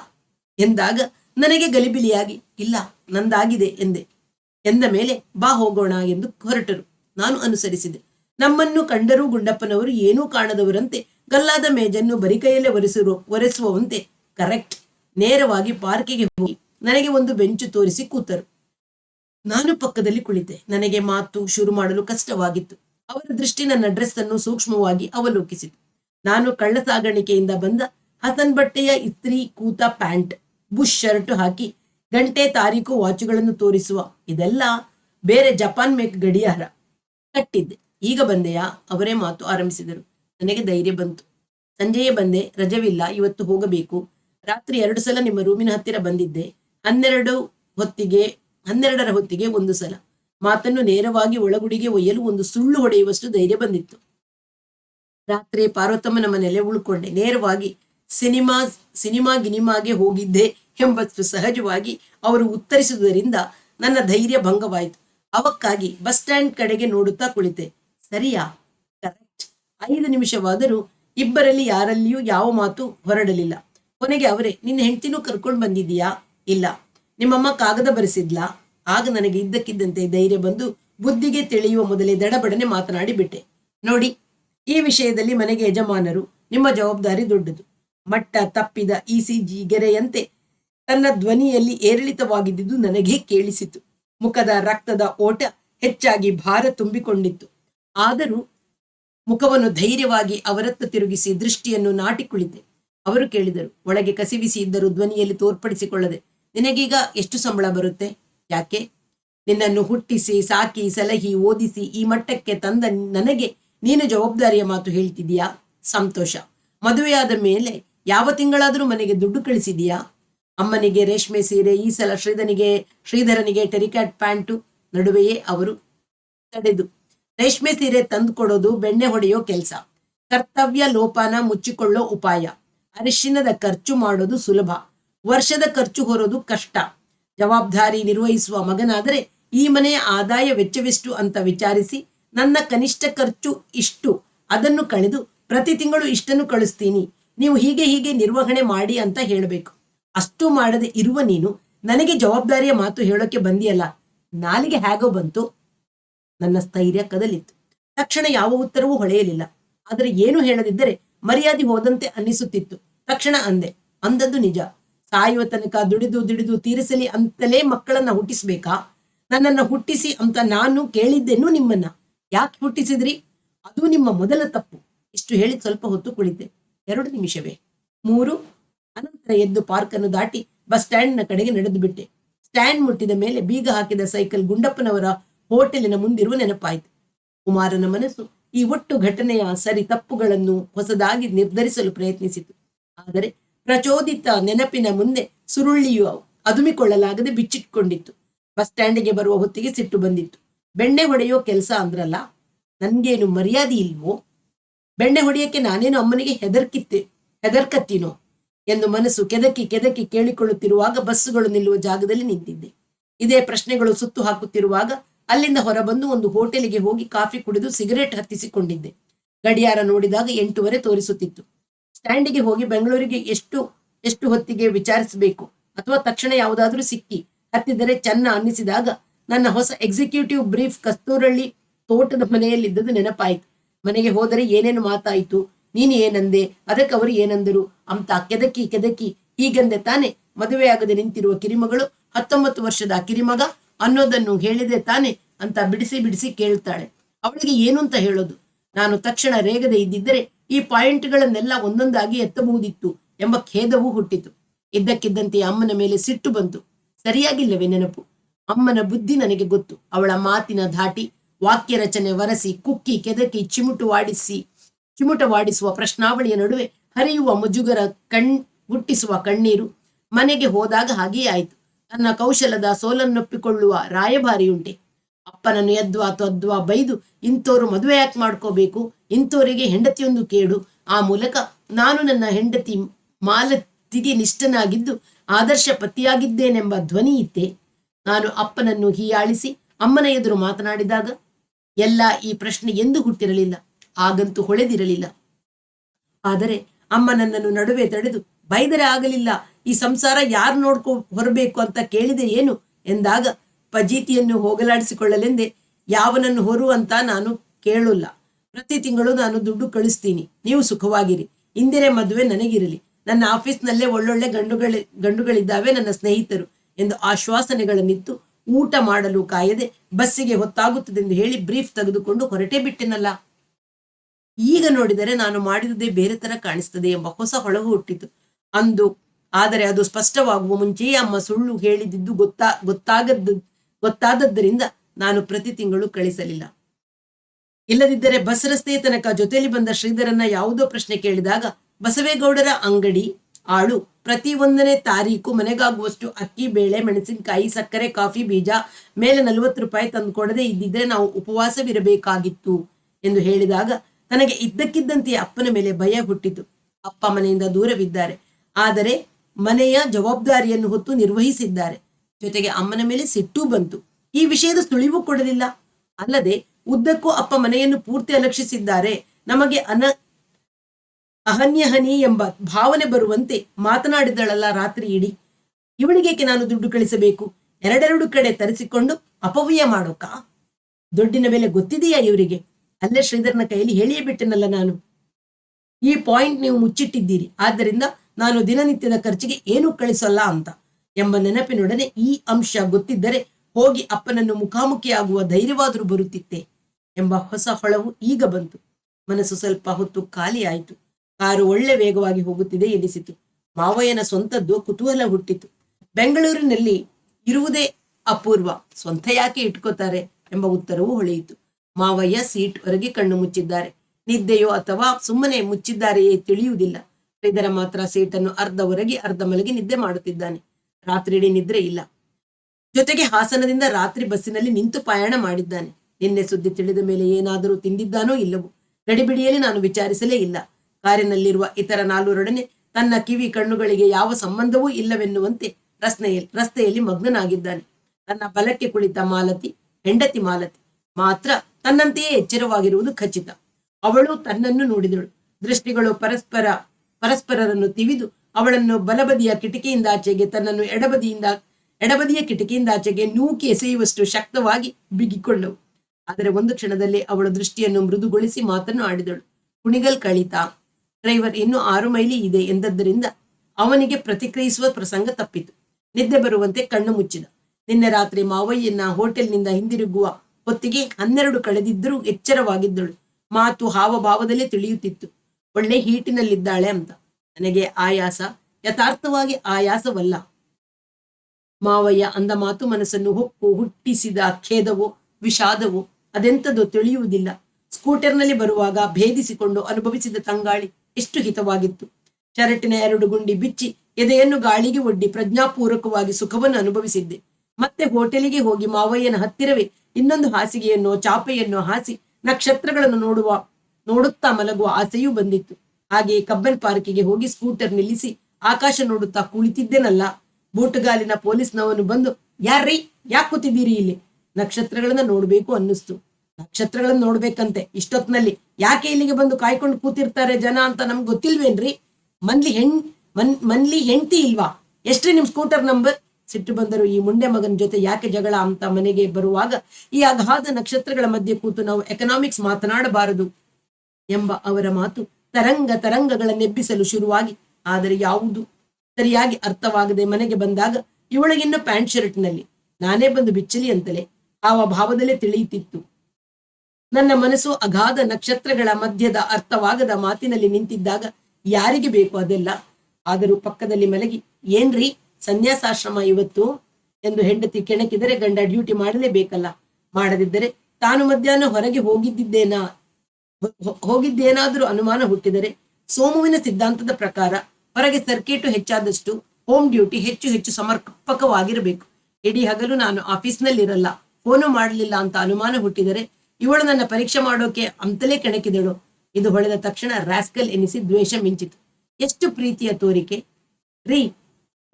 ಎಂದಾಗ ನನಗೆ ಗಲಿಬಿಲಿಯಾಗಿ, ಇಲ್ಲ, ನಂದಾಗಿದೆ ಎಂದೆ. ಎಂದ ಮೇಲೆ, ಬಾ ಹೋಗೋಣ ಎಂದು ಹೊರಟರು. ನಾನು ಅನುಸರಿಸಿದೆ. ನಮ್ಮನ್ನು ಕಂಡರೂ ಗುಂಡಪ್ಪನವರು ಏನೂ ಕಾಣದವರಂತೆ, ಗಲ್ಲಾದ ಮೇಜನ್ನು ಬರಿಕೈಯಲ್ಲಿ ಒರೆಸಿರು ಒರೆಸುವಂತೆ ಕರೆಕ್ಟ್, ನೇರವಾಗಿ ಪಾರ್ಕಿಗೆ ಹೋಗಿ, ನನಗೆ ಒಂದು ಬೆಂಚು ತೋರಿಸಿ ಕೂತರು. ನಾನು ಪಕ್ಕದಲ್ಲಿ ಕುಳಿತೆ. ನನಗೆ ಮಾತು, ಶುರು ಮಾಡಲು ಕಷ್ಟವಾಗಿತ್ತು. ಅವರ ದೃಷ್ಟಿ ನನ್ನ ಡ್ರೆಸ್ ಅನ್ನು ಸೂಕ್ಷ್ಮವಾಗಿ ಅವಲೋಕಿಸಿತು. ನಾನು ಕಳ್ಳ ಸಾಗಾಣಿಕೆಯಿಂದ ಬಂದ ಹಸನ್ ಬಟ್ಟೆಯ ಇಸ್ತ್ರಿ, ಕೂತ, ಪ್ಯಾಂಟ್ ಬುಷ್ ಶರ್ಟ್ ಹಾಕಿ ಗಂಟೆ ತಾರೀಕು ವಾಚುಗಳನ್ನು ತೋರಿಸುವ. ಇದೆಲ್ಲ ಬೇರೆ ಜಪಾನ್ ಮೇಕ್ ಗಡಿಯಾರ ಕಟ್ಟಿದ್ದೆ. ಈಗ ಬಂದೆಯಾ? ಅವರೇ ಮಾತು ಆರಂಭಿಸಿದರು. ನನಗೆ ಧೈರ್ಯ ಬಂತು. ಸಂಜೆಯೇ ಬಂದೆ. ರಜವಿಲ್ಲ. ಇವತ್ತು ಹೋಗಬೇಕು. ರಾತ್ರಿ ಎರಡು ಸಲ ನಿಮ್ಮ ರೂಮಿನ ಹತ್ತಿರ ಬಂದಿದ್ದೆ. ಹನ್ನೆರಡು ಹೊತ್ತಿಗೆ, ಹನ್ನೆರಡರ ಹೊತ್ತಿಗೆ ಒಂದು ಸಲ. ಮಾತನ್ನು ನೇರವಾಗಿ ಒಳಗುಡಿಗೆ ಒಯ್ಯಲು ಒಂದು ಸುಳ್ಳು ಹೊಡೆಯುವಷ್ಟು ಧೈರ್ಯ ಬಂದಿತ್ತು. ರಾತ್ರಿ ಪಾರ್ವತಮ್ಮನ ಮನೆಯಲ್ಲೇ ಉಳ್ಕೊಂಡೆ. ನೇರವಾಗಿ ಸಿನಿಮಾ ಸಿನಿಮಾ ಗಿನಿಮಾಗೆ ಹೋಗಿದ್ದೆ. ಎಂಬಷ್ಟು ಸಹಜವಾಗಿ ಅವರು ಉತ್ತರಿಸುವುದರಿಂದ ನನ್ನ ಧೈರ್ಯ ಭಂಗವಾಯಿತು. ಅವಕ್ಕಾಗಿ ಬಸ್ ಸ್ಟ್ಯಾಂಡ್ ಕಡೆಗೆ ನೋಡುತ್ತಾ ಕುಳಿತೆ. ಸರಿಯಾ? ಕರೆಕ್ಟ್. ಐದು ನಿಮಿಷವಾದರೂ ಇಬ್ಬರಲ್ಲಿ ಯಾರಲ್ಲಿಯೂ ಯಾವ ಮಾತು ಹೊರಡಲಿಲ್ಲ. ಕೊನೆಗೆ ಅವರೇ, ನಿನ್ನ ಹೆಂಡ್ತಿನೂ ಕರ್ಕೊಂಡು ಬಂದಿದೀಯಾ ಇಲ್ಲ. ನಿಮ್ಮಮ್ಮ ಕಾಗದ ಬರೆಸಿದ್ಲಾ? ಆಗ ನನಗೆ ಇದ್ದಕ್ಕಿದ್ದಂತೆ ಧೈರ್ಯ ಬಂದು ಬುದ್ಧಿಗೆ ತಿಳಿಯುವ ಮೊದಲೇ ದಡಬಡನೆ ಮಾತನಾಡಿಬಿಟ್ಟೆ. ನೋಡಿ, ಈ ವಿಷಯದಲ್ಲಿ ಮನೆಗೆ ಯಜಮಾನರು ನಿಮ್ಮ ಜವಾಬ್ದಾರಿ ದೊಡ್ಡದು. ಮಟ್ಟ ತಪ್ಪಿದ ಇ ಗೆರೆಯಂತೆ ತನ್ನ ಧ್ವನಿಯಲ್ಲಿ ಏರಿಳಿತವಾಗಿದ್ದುದು ನನಗೆ ಕೇಳಿಸಿತು. ಮುಖದ ರಕ್ತದ ಓಟ ಹೆಚ್ಚಾಗಿ ಭಾರ ತುಂಬಿಕೊಂಡಿತ್ತು. ಆದರೂ ಮುಖವನ್ನು ಧೈರ್ಯವಾಗಿ ಅವರತ್ತ ತಿರುಗಿಸಿ ದೃಷ್ಟಿಯನ್ನು ನಾಟಿ ಕುಳಿತೆ ಅವರು ಕೇಳಿದರು, ಒಳಗೆ ಕಸಿವಿಸಿ ಇದ್ದರೂ ಧ್ವನಿಯಲ್ಲಿ ತೋರ್ಪಡಿಸಿಕೊಳ್ಳದೆ, ನಿನಗೀಗ ಎಷ್ಟು ಸಂಬಳ ಬರುತ್ತೆ? ಯಾಕೆ? ನಿನ್ನನ್ನು ಹುಟ್ಟಿಸಿ, ಸಾಕಿ, ಸಲಹಿ, ಓದಿಸಿ ಈ ಮಟ್ಟಕ್ಕೆ ತಂದ ನನಗೆ ನೀನು ಜವಾಬ್ದಾರಿಯ ಮಾತು ಹೇಳ್ತಿದೀಯಾ ಸಂತೋಷ. ಮದುವೆಯಾದ ಮೇಲೆ ಯಾವ ತಿಂಗಳಾದರೂ ಮನೆಗೆ ದುಡ್ಡು ಕಳಿಸಿದೀಯಾ ಅಮ್ಮನಿಗೆ ರೇಷ್ಮೆ ಸೀರೆ, ಈ ಸಲ ಶ್ರೀಧನಿಗೆ, ಶ್ರೀಧರನಿಗೆ ಟೆರಿಕಾಟ್ ಪ್ಯಾಂಟು ನಡುವೆಯೇ ಅವರು ತಡೆದು ರೇಷ್ಮೆ ಸೀರೆ ತಂದುಕೊಡೋದು ಬೆಣ್ಣೆ ಹೊಡೆಯೋ ಕೆಲಸ. ಕರ್ತವ್ಯ ಲೋಪನ ಮುಚ್ಚಿಕೊಳ್ಳೋ ಉಪಾಯ. ಅರಿಶಿನದ ಖರ್ಚು ಮಾಡೋದು ಸುಲಭ. ವರ್ಷದ ಖರ್ಚು ಹೊರೋದು ಕಷ್ಟ. ಜವಾಬ್ದಾರಿ ನಿರ್ವಹಿಸುವ ಮಗನಾದರೆ ಈ ಮನೆಯ ಆದಾಯ ವೆಚ್ಚವೆಷ್ಟು ಅಂತ ವಿಚಾರಿಸಿ, ನನ್ನ ಕನಿಷ್ಠ ಖರ್ಚು ಇಷ್ಟು. ಅದನ್ನು ಕಳೆದು ಪ್ರತಿ ತಿಂಗಳು ಇಷ್ಟನ್ನು ಕಳಿಸ್ತೀನಿ. ನೀವು ಹೀಗೆ ಹೀಗೆ ನಿರ್ವಹಣೆ ಮಾಡಿ ಅಂತ ಹೇಳಬೇಕು. ಅಷ್ಟು ಮಾಡದೆ ಇರುವ ನೀನು ನನಗೆ ಜವಾಬ್ದಾರಿಯ ಮಾತು ಹೇಳೋಕೆ ಬಂದಿಯಲ್ಲ, ನಾಲಿಗೆ ಹೇಗೋ ಬಂತು. ನನ್ನ ಸ್ಥೈರ್ಯ ಕದಲಿತ್ತು. ತಕ್ಷಣ ಯಾವ ಉತ್ತರವೂ ಹೊಳೆಯಲಿಲ್ಲ. ಆದರೆ ಏನು ಹೇಳದಿದ್ದರೆ ಮರ್ಯಾದೆ ಹೋದಂತೆ ಅನ್ನಿಸುತ್ತಿತ್ತು. ತಕ್ಷಣ ಅಂದೆ, ಅಂದದ್ದು ನಿಜ. ಸಾಯುವ ತನಕ ದುಡಿದು ದುಡಿದು ತೀರಿಸಲಿ ಅಂತಲೇ ಮಕ್ಕಳನ್ನ ಹುಟ್ಟಿಸ್ಬೇಕಾ? ನನ್ನನ್ನ ಹುಟ್ಟಿಸಿ ಅಂತ ನಾನು ಕೇಳಿದ್ದೆನು ನಿಮ್ಮನ್ನ. ಯಾಕೆ ಹುಟ್ಟಿಸಿದ್ರಿ? ಅದು ನಿಮ್ಮ ಮೊದಲ ತಪ್ಪು. ಇಷ್ಟು ಹೇಳಿ ಸ್ವಲ್ಪ ಹೊತ್ತು ಕುಳಿತೆ. ಎರಡು ನಿಮಿಷವೇ. ಮೂರು ಅನಂತರ ಎದ್ದು ಪಾರ್ಕ್ ಅನ್ನು ದಾಟಿ ಬಸ್ ಸ್ಟ್ಯಾಂಡ್ನ ಕಡೆಗೆ ನಡೆದು ಬಿಟ್ಟೆ. ಸ್ಟ್ಯಾಂಡ್ ಮುಟ್ಟಿದ ಮೇಲೆ ಬೀಗ ಹಾಕಿದ ಸೈಕಲ್ ಗುಂಡಪ್ಪನವರ ಹೋಟೆಲಿನ ಮುಂದಿರುವ ನೆನಪಾಯಿತು. ಕುಮಾರನ ಮನಸ್ಸು ಈ ಒಟ್ಟು ಘಟನೆಯ ಸರಿ ತಪ್ಪುಗಳನ್ನು ಹೊಸದಾಗಿ ನಿರ್ಧರಿಸಲು ಪ್ರಯತ್ನಿಸಿತು. ಆದರೆ ಪ್ರಚೋದಿತ ನೆನಪಿನ ಮುಂದೆ ಸುರುಳಿಯು ಅದುಮಿಕೊಳ್ಳಲಾಗದೆ ಬಿಚ್ಚಿಟ್ಕೊಂಡಿತ್ತು. ಬಸ್ ಸ್ಟ್ಯಾಂಡಿಗೆ ಬರುವ ಹೊತ್ತಿಗೆ ಸಿಟ್ಟು ಬಂದಿತ್ತು. ಬೆಣ್ಣೆ ಹೊಡೆಯೋ ಕೆಲಸ ಅಂದ್ರಲ್ಲ, ನನ್ಗೇನು ಮರ್ಯಾದೆ ಇಲ್ವೋ? ಬೆಣ್ಣೆ ಹೊಡೆಯಕ್ಕೆ ನಾನೇನು ಅಮ್ಮನಿಗೆ ಹೆದರ್ಕಿತ್ತೆ, ಹೆದರ್ಕತ್ತೀನೋ? ಎಂದು ಮನಸ್ಸು ಕೆದಕಿ ಕೆದಕಿ ಕೇಳಿಕೊಳ್ಳುತ್ತಿರುವಾಗ ಬಸ್ಸುಗಳು ನಿಲ್ಲುವ ಜಾಗದಲ್ಲಿ ನಿಂತಿದ್ದೆ. ಇದೇ ಪ್ರಶ್ನೆಗಳು ಸುತ್ತು ಹಾಕುತ್ತಿರುವಾಗ ಅಲ್ಲಿಂದ ಹೊರಬಂದು ಒಂದು ಹೋಟೆಲಿಗೆ ಹೋಗಿ ಕಾಫಿ ಕುಡಿದು ಸಿಗರೇಟ್ ಹತ್ತಿಸಿಕೊಂಡಿದ್ದೆ. ಗಡಿಯಾರ ನೋಡಿದಾಗ ಎಂಟೂವರೆ ತೋರಿಸುತ್ತಿತ್ತು. ಸ್ಟ್ಯಾಂಡಿಗೆ ಹೋಗಿ ಬೆಂಗಳೂರಿಗೆ ಎಷ್ಟು ಎಷ್ಟು ಹೊತ್ತಿಗೆ ವಿಚಾರಿಸಬೇಕು? ಅಥವಾ ತಕ್ಷಣ ಯಾವುದಾದ್ರೂ ಸಿಕ್ಕಿ ಹತ್ತಿದರೆ ಚೆನ್ನ ಅನ್ನಿಸಿದಾಗ ನನ್ನ ಹೊಸ ಎಕ್ಸಿಕ್ಯೂಟಿವ್ ಬ್ರೀಫ್ ಕಸ್ತೂರಳ್ಳಿ ತೋಟದ ಮನೆಯಲ್ಲಿದ್ದದ್ದು ನೆನಪಾಯಿತು. ಮನೆಗೆ ಹೋದರೆ ಏನೇನು ಮಾತಾಯಿತು? ನೀನು ಏನಂದೆ? ಅದಕ್ಕೆ ಅವರು ಏನಂದರು? ಅಂತ ಕೆದಕಿ ಕೆದಕಿ ಹೀಗೆಂದೆ ತಾನೆ ಮದುವೆಯಾಗದೆ ನಿಂತಿರುವ ಕಿರಿಮಗಳು ಹತ್ತೊಂಬತ್ತು ವರ್ಷದ ಕಿರಿಮಗ ಅನ್ನೋದನ್ನು ಹೇಳಿದೆ ತಾನೆ ಅಂತ ಬಿಡಿಸಿ ಬಿಡಿಸಿ ಕೇಳ್ತಾಳೆ. ಅವಳಿಗೆ ಏನು ಅಂತ ಹೇಳೋದು? ನಾನು ತಕ್ಷಣ ರೇಗದೆ ಇದ್ದಿದ್ದರೆ ಈ ಪಾಯಿಂಟ್ಗಳನ್ನೆಲ್ಲ ಒಂದೊಂದಾಗಿ ಎತ್ತಬಹುದಿತ್ತು ಎಂಬ ಖೇದವೂ ಹುಟ್ಟಿತು. ಇದ್ದಕ್ಕಿದ್ದಂತೆ ಅಮ್ಮನ ಮೇಲೆ ಸಿಟ್ಟು ಬಂತು. ಸರಿಯಾಗಿಲ್ಲವೇ ನೆನಪು? ಅಮ್ಮನ ಬುದ್ಧಿ ನನಗೆ ಗೊತ್ತು. ಅವಳ ಮಾತಿನ ಧಾಟಿ ವಾಕ್ಯ ರಚನೆ ವರಸಿ ಕುಕ್ಕಿ, ಕೆದಕಿ ಚಿಮುಟುವಾಡಿಸಿ ಚಿಮುಟವಾಡಿಸುವ ಪ್ರಶ್ನಾವಳಿಯ ನಡುವೆ ಹರಿಯುವ ಮುಜುಗರ ಕಣ್ ಹುಟ್ಟಿಸುವ ಕಣ್ಣೀರು ಮನೆಗೆ ಹೋದಾಗ ಹಾಗೆಯೇ ಆಯಿತು. ತನ್ನ ಕೌಶಲದ ಸೋಲನ್ನೊಪ್ಪಿಕೊಳ್ಳುವ ರಾಯಭಾರಿಯುಂಟೆ. ಅಪ್ಪನನ್ನು ಎದ್ವಾ ತದ್ವಾ ಬೈದು ಇಂಥವ್ರು ಮದುವೆ ಯಾಕೆ ಮಾಡ್ಕೋಬೇಕು? ಇಂಥವರಿಗೆ ಹೆಂಡತಿಯೊಂದು ಕೇಡು. ಆ ಮೂಲಕ ನಾನು ನನ್ನ ಹೆಂಡತಿ ಮಾಲತಿಗೆ ನಿಷ್ಠನಾಗಿದ್ದು ಆದರ್ಶ ಪತಿಯಾಗಿದ್ದೇನೆಂಬ ಧ್ವನಿ ಇತ್ತೆ. ನಾನು ಅಪ್ಪನನ್ನು ಹೀಯಾಳಿಸಿ ಅಮ್ಮನ ಎದುರು ಮಾತನಾಡಿದಾಗ, ಎಲ್ಲ ಈ ಪ್ರಶ್ನೆ ಎಂದು ಹುಟ್ಟಿರಲಿಲ್ಲ. ಆಗಂತೂ ಹೊಳೆದಿರಲಿಲ್ಲ. ಆದರೆ ಅಮ್ಮ ನನ್ನನ್ನು ನಡುವೆ ತಡೆದು, ಬೈದರೆ ಆಗಲಿಲ್ಲ, ಈ ಸಂಸಾರ ಯಾರು ನೋಡ್ಕೊ ಹೊರಬೇಕು ಅಂತ ಕೇಳಿದೆ ಏನು? ಎಂದಾಗ ಪಜೀತಿಯನ್ನು ಹೋಗಲಾಡಿಸಿಕೊಳ್ಳಲೆಂದೇ ಯಾವನನ್ನು ಹೊರು ಅಂತ ನಾನು ಕೇಳಲ್ಲ. ಪ್ರತಿ ತಿಂಗಳು ನಾನು ದುಡ್ಡು ಕಳಿಸ್ತೀನಿ, ನೀವು ಸುಖವಾಗಿರಿ, ಇಂದಿರೇ ಮದುವೆ ನನಗಿರಲಿ, ನನ್ನ ಆಫೀಸ್ನಲ್ಲೇ ಒಳ್ಳೊಳ್ಳೆ ಗಂಡುಗಳ, ಗಂಡುಗಳಿದ್ದಾವೆ ನನ್ನ ಸ್ನೇಹಿತರು ಎಂದು ಆಶ್ವಾಸನೆಗಳನ್ನಿತ್ತು ಊಟ ಮಾಡಲು ಕಾಯದೆ ಬಸ್ಸಿಗೆ ಹೊತ್ತಾಗುತ್ತದೆಂದು ಹೇಳಿ ಬ್ರೀಫ್ ತೆಗೆದುಕೊಂಡು ಹೊರಟೇ ಬಿಟ್ಟೆನಲ್ಲ. ಈಗ ನೋಡಿದರೆ ನಾನು ಮಾಡಿದುದೇ ಬೇರೆ ತರ ಕಾಣಿಸ್ತದೆ ಎಂಬ ಹೊಸ ಹೊಳಹು ಹುಟ್ಟಿತು. ಅಂದು ಆದರೆ ಅದು ಸ್ಪಷ್ಟವಾಗುವ ಮುಂಚೆಯೇ ಅಮ್ಮ ಸುಳ್ಳು ಹೇಳಿದಿದ್ದು ಗೊತ್ತಾ, ಗೊತ್ತಾಗದ್ದು, ಗೊತ್ತಾದದ್ದರಿಂದ ನಾನು ಪ್ರತಿ ತಿಂಗಳು ಕಳಿಸಲಿಲ್ಲ. ಇಲ್ಲದಿದ್ದರೆ ಬಸ್ ರಸ್ತೆಯ ತನಕ ಜೊತೆಯಲ್ಲಿ ಬಂದ ಶ್ರೀಧರನ್ನ ಯಾವುದೋ ಪ್ರಶ್ನೆ ಕೇಳಿದಾಗ ಬಸವೇಗೌಡರ ಅಂಗಡಿ ಆಳು ಪ್ರತಿ ಒಂದನೇ ತಾರೀಕು ಮನೆಗಾಗುವಷ್ಟು ಅಕ್ಕಿ, ಬೇಳೆ, ಮೆಣಸಿನಕಾಯಿ, ಸಕ್ಕರೆ, ಕಾಫಿ, ಬೀಜ ಮೇಲೆ ನಲವತ್ತು ರೂಪಾಯಿ ತಂದು ಕೊಡದೆ ಇದ್ದಿದ್ರೆ ನಾವು ಉಪವಾಸವಿರಬೇಕಾಗಿತ್ತು ಎಂದು ಹೇಳಿದಾಗ ನನಗೆ ಇದ್ದಕ್ಕಿದ್ದಂತೆ ಅಪ್ಪನ ಮೇಲೆ ಭಯ ಹುಟ್ಟಿತು. ಅಪ್ಪ ಮನೆಯಿಂದ ದೂರವಿದ್ದಾರೆ. ಆದರೆ ಮನೆಯ ಜವಾಬ್ದಾರಿಯನ್ನು ಹೊತ್ತು ನಿರ್ವಹಿಸಿದ್ದಾರೆ. ಜೊತೆಗೆ ಅಮ್ಮನ ಮೇಲೆ ಸಿಟ್ಟು ಬಂತು. ಈ ವಿಷಯದ ಸುಳಿವು ಕೊಡಲಿಲ್ಲ. ಅಲ್ಲದೆ ಉದ್ದಕ್ಕೂ ಅಪ್ಪ ಮನೆಯನ್ನು ಪೂರ್ತಿ ಅಲಕ್ಷಿಸಿದ್ದಾರೆ. ನಮಗೆ ಅನ ಅಹನ್ಯಹನಿ ಎಂಬ ಭಾವನೆ ಬರುವಂತೆ ಮಾತನಾಡಿದಳಲ್ಲ ರಾತ್ರಿ ಇಡೀ. ಇವಳಿಗೇಕೆ ನಾನು ದುಡ್ಡು ಕಳಿಸಬೇಕು? ಎರಡೆರಡು ಕಡೆ ತರಿಸಿಕೊಂಡು ಅಪವ್ಯಯ ಮಾಡೋಕಾ? ದುಡ್ಡಿನ ಮೇಲೆ ಗೊತ್ತಿದೆಯಾ ಇವರಿಗೆ? ಅಲ್ಲೇ ಶ್ರೀಧರ್ನ ಕೈಯಲ್ಲಿ ಹೇಳಿಯೇ ಬಿಟ್ಟೆನಲ್ಲ ನಾನು. ಈ ಪಾಯಿಂಟ್ ನೀವು ಮುಚ್ಚಿಟ್ಟಿದ್ದೀರಿ. ಆದ್ದರಿಂದ ನಾನು ದಿನನಿತ್ಯದ ಖರ್ಚಿಗೆ ಏನೂ ಕಳಿಸಲ್ಲ ಅಂತ ಎಂಬ ನೆನಪಿನೊಡನೆ ಈ ಅಂಶ ಗೊತ್ತಿದ್ದರೆ ಹೋಗಿ ಅಪ್ಪನನ್ನು ಮುಖಾಮುಖಿಯಾಗುವ ಧೈರ್ಯವಾದರೂ ಬರುತ್ತಿತ್ತೆ ಎಂಬ ಹೊಸ ಹೊಳವು ಈಗ ಬಂತು. ಮನಸ್ಸು ಸ್ವಲ್ಪ ಹೊತ್ತು ಖಾಲಿಯಾಯಿತು ಕಾರು ಒಳ್ಳೆ ವೇಗವಾಗಿ ಹೋಗುತ್ತಿದೆ ಎನಿಸಿತು. ಮಾವಯ್ಯನ ಸ್ವಂತದ್ದು ಕುತೂಹಲ ಹುಟ್ಟಿತು. ಬೆಂಗಳೂರಿನಲ್ಲಿ ಇರುವುದೇ ಅಪೂರ್ವ. ಸ್ವಂತ ಯಾಕೆ ಇಟ್ಕೋತಾರೆ ಎಂಬ ಉತ್ತರವೂ ಹೊಳೆಯಿತು. ಮಾವಯ್ಯ ಸೀಟ್ ಹೊರಗೆ ಕಣ್ಣು ಮುಚ್ಚಿದ್ದಾರೆ. ನಿದ್ದೆಯೋ ಅಥವಾ ಸುಮ್ಮನೆ ಮುಚ್ಚಿದ್ದಾರೆಯೇ ತಿಳಿಯುವುದಿಲ್ಲ. ಶ್ರೀಧರ ಮಾತ್ರ ಸೀಟನ್ನು ಅರ್ಧ ಹೊರಗೆ ಅರ್ಧ ಮಲಗಿ ನಿದ್ದೆ ಮಾಡುತ್ತಿದ್ದಾನೆ. ರಾತ್ರಿಯಿಡೀ ನಿದ್ರೆ ಇಲ್ಲ. ಜೊತೆಗೆ ಹಾಸನದಿಂದ ರಾತ್ರಿ ಬಸ್ಸಿನಲ್ಲಿ ನಿಂತು ಪ್ರಯಾಣ ಮಾಡಿದ್ದಾನೆ. ನಿನ್ನೆ ಸುದ್ದಿ ತಿಳಿದ ಮೇಲೆ ಏನಾದರೂ ತಿಂದಿದ್ದಾನೋ ಇಲ್ಲವೋ ಗಡಿಬಿಡಿಯಲ್ಲಿ ನಾನು ವಿಚಾರಿಸಲೇ ಇಲ್ಲ. ಕಾರಿನಲ್ಲಿರುವ ಇತರ ನಾಲ್ವರೊಡನೆ ತನ್ನ ಕಿವಿ ಕಣ್ಣುಗಳಿಗೆ ಯಾವ ಸಂಬಂಧವೂ ಇಲ್ಲವೆನ್ನುವಂತೆ ರಸ್ತೆಯಲ್ಲಿ ರಸ್ತೆಯಲ್ಲಿ ಮಗ್ನನಾಗಿದ್ದಾನೆ. ತನ್ನ ಬಲಕ್ಕೆ ಕುಳಿತ ಮಾಲತಿ, ಹೆಂಡತಿ ಮಾಲತಿ ಮಾತ್ರ ತನ್ನಂತೆಯೇ ಎಚ್ಚರವಾಗಿರುವುದು ಖಚಿತ. ಅವಳು ತನ್ನನ್ನು ನೋಡಿದಳು. ದೃಷ್ಟಿಗಳು ಪರಸ್ಪರ, ಪರಸ್ಪರರನ್ನು ತಿವಿದು ಅವಳನ್ನು ಬಲಬದಿಯ ಕಿಟಕಿಯಿಂದ ಆಚೆಗೆ, ತನ್ನನ್ನು ಎಡಬದಿಯಿಂದ, ಎಡಬದಿಯ ಕಿಟಕಿಯಿಂದ ಆಚೆಗೆ ನೂಕಿ ಎಸೆಯುವಷ್ಟು ಶಕ್ತವಾಗಿ ಬಿಗಿಕೊಳ್ಳವು. ಆದರೆ ಒಂದು ಕ್ಷಣದಲ್ಲಿ ಅವಳ ದೃಷ್ಟಿಯನ್ನು ಮೃದುಗೊಳಿಸಿ ಮಾತನ್ನು ಆಡಿದಳು. ಕುಣಿಗಲ್ ಕಳಿತ, ಡ್ರೈವರ್, ಇನ್ನು ಆರು ಮೈಲಿ ಇದೆ ಎಂದದ್ದರಿಂದ ಅವನಿಗೆ ಪ್ರತಿಕ್ರಿಯಿಸುವ ಪ್ರಸಂಗ ತಪ್ಪಿತು. ನಿದ್ದೆ ಬರುವಂತೆ ಕಣ್ಣು ಮುಚ್ಚಿದ. ನಿನ್ನೆ ರಾತ್ರಿ ಮಾವಯ್ಯನ ಹೋಟೆಲ್ನಿಂದ ಹಿಂದಿರುಗುವ ಹೊತ್ತಿಗೆ ಹನ್ನೆರಡು ಕಳೆದಿದ್ದರೂ ಎಚ್ಚರವಾಗಿದ್ದಳು. ಮಾತು ಹಾವಭಾವದಲ್ಲೇ ತಿಳಿಯುತ್ತಿತ್ತು. ಒಳ್ಳೆ ಹೀಟಿನಲ್ಲಿದ್ದಾಳೆ ಅಂತ. ನನಗೆ ಆಯಾಸ, ಯಥಾರ್ಥವಾಗಿ ಆಯಾಸವಲ್ಲ. ಮಾವಯ್ಯ ಅಂದ ಮಾತು ಮನಸ್ಸನ್ನು ಹೊಕ್ಕು, ಹುಟ್ಟಿಸಿದ ಖೇದವೋ, ವಿಷಾದವೋ ಅದೆಂಥದೋ ತಿಳಿಯುವುದಿಲ್ಲ. ಸ್ಕೂಟರ್ನಲ್ಲಿ ಬರುವಾಗ ಭೇದಿಸಿಕೊಂಡು ಅನುಭವಿಸಿದ ತಂಗಾಳಿ ಎಷ್ಟು ಹಿತವಾಗಿತ್ತು. ಚರಟಿನ ಎರಡು ಗುಂಡಿ ಬಿಚ್ಚಿ ಎದೆಯನ್ನು ಗಾಳಿಗೆ ಒಡ್ಡಿ ಪ್ರಜ್ಞಾಪೂರ್ವಕವಾಗಿ ಸುಖವನ್ನು ಅನುಭವಿಸಿದ್ದೆ. ಮತ್ತೆ ಹೋಟೆಲಿಗೆ ಹೋಗಿ ಮಾವಯ್ಯನ ಹತ್ತಿರವೇ ಇನ್ನೊಂದು ಹಾಸಿಗೆಯನ್ನು, ಚಾಪೆಯನ್ನು ಹಾಸಿ ನಕ್ಷತ್ರಗಳನ್ನು ನೋಡುವ, ನೋಡುತ್ತಾ ಮಲಗುವ ಆಸೆಯೂ ಬಂದಿತ್ತು. ಹಾಗೆ ಕಬ್ಬನ್ ಪಾರ್ಕಿಗೆ ಹೋಗಿ ಸ್ಕೂಟರ್ ನಿಲ್ಲಿಸಿ ಆಕಾಶ ನೋಡುತ್ತಾ ಕುಳಿತಿದ್ದೇನಲ್ಲ. ಬೂಟುಗಾಲಿನ ಪೊಲೀಸ್ನವನು ಬಂದು, ಯಾರ್ರೀ? ಯಾಕೆ ಕೂತಿದ್ದೀರಿ ಇಲ್ಲಿ? ನಕ್ಷತ್ರಗಳನ್ನ ನೋಡ್ಬೇಕು ಅನ್ನಿಸ್ತು. ನಕ್ಷತ್ರಗಳನ್ನ ನೋಡ್ಬೇಕಂತೆ ಇಷ್ಟೊತ್ನಲ್ಲಿ ಯಾಕೆ ಇಲ್ಲಿಗೆ ಬಂದು ಕಾಯ್ಕೊಂಡು ಕೂತಿರ್ತಾರೆ ಜನ ಅಂತ ನಮ್ಗೆ ಗೊತ್ತಿಲ್ವೇನ್ರಿ? ಮನ್ಲಿ ಹೆಣ್, ಮನ್, ಮನ್ಲಿ ಹೆಂಡ್ತಿ ಇಲ್ವಾ? ಎಷ್ಟ್ರಿ ನಿಮ್ ಸ್ಕೂಟರ್ ನಂಬರ್? ಸಿಟ್ಟು ಬಂದರು ಈ ಮುಂಡೆ ಮಗನ ಜೊತೆ ಯಾಕೆ ಜಗಳ ಅಂತ ಮನೆಗೆ ಬರುವಾಗ ಈ ಅಗಾಧ ನಕ್ಷತ್ರಗಳ ಮಧ್ಯೆ ಕೂತು ನಾವು ಎಕನಾಮಿಕ್ಸ್ ಮಾತನಾಡಬಾರದು ಎಂಬ ಅವರ ಮಾತು ತರಂಗ ತರಂಗಗಳನ್ನೆಬ್ಬಿಸಲು ಶುರುವಾಗಿ. ಆದರೆ ಯಾವುದು ಸರಿಯಾಗಿ ಅರ್ಥವಾಗದೆ ಮನೆಗೆ ಬಂದಾಗ ಇವಳಿಗಿನ್ನು ಪ್ಯಾಂಟ್ ಶರ್ಟ್ನಲ್ಲಿ. ನಾನೇ ಬಂದು ಬಿಚ್ಚಲಿ ಅಂತಲೇ ಆವ ಭಾವದಲ್ಲೇ ತಿಳಿಯುತ್ತಿತ್ತು. ನನ್ನ ಮನಸ್ಸು ಅಗಾಧ ನಕ್ಷತ್ರಗಳ ಮಧ್ಯದ ಅರ್ಥವಾಗದ ಮಾತಿನಲ್ಲಿ ನಿಂತಿದ್ದಾಗ ಯಾರಿಗೆ ಬೇಕು ಅದೆಲ್ಲ? ಆದರೂ ಪಕ್ಕದಲ್ಲಿ ಮಲಗಿ, ಏನ್ರಿ? ಸನ್ಯಾಸಾಶ್ರಮ ಇವತ್ತು ಎಂದು ಹೆಂಡತಿ ಕೆಣಕಿದರೆ ಗಂಡ ಡ್ಯೂಟಿ ಮಾಡಲೇಬೇಕಲ್ಲ. ಮಾಡದಿದ್ದರೆ ತಾನು ಮಧ್ಯಾಹ್ನ ಹೊರಗೆ ಹೋಗಿದ್ದೇನಾ ಹೋಗಿದ್ದೇನಾದರೂ ಅನುಮಾನ ಹುಟ್ಟಿದರೆ ಸೋಮುವಿನ ಸಿದ್ಧಾಂತದ ಪ್ರಕಾರ ಹೊರಗೆ ಸರ್ಕೇಟು ಹೆಚ್ಚಾದಷ್ಟು ಹೋಮ್ ಡ್ಯೂಟಿ ಹೆಚ್ಚು ಹೆಚ್ಚು ಸಮರ್ಪಕವಾಗಿರಬೇಕು. ಇಡೀ ಹಗಲು ನಾನು ಆಫೀಸ್ನಲ್ಲಿರಲ್ಲ, ಫೋನು ಮಾಡಲಿಲ್ಲ ಅಂತ ಅನುಮಾನ ಹುಟ್ಟಿದರೆ ಇವಳು ನನ್ನ ಪರೀಕ್ಷೆ ಮಾಡೋಕೆ ಅಂತಲೇ ಕೆಣಕಿದಳು. ಇದು ಹೊಳೆದ ತಕ್ಷಣ ರಾಸ್ಕಲ್ ಎನಿಸಿ ದ್ವೇಷ ಮಿಂಚಿತು. ಎಷ್ಟು ಪ್ರೀತಿಯ ತೋರಿಕೆ. ರೀ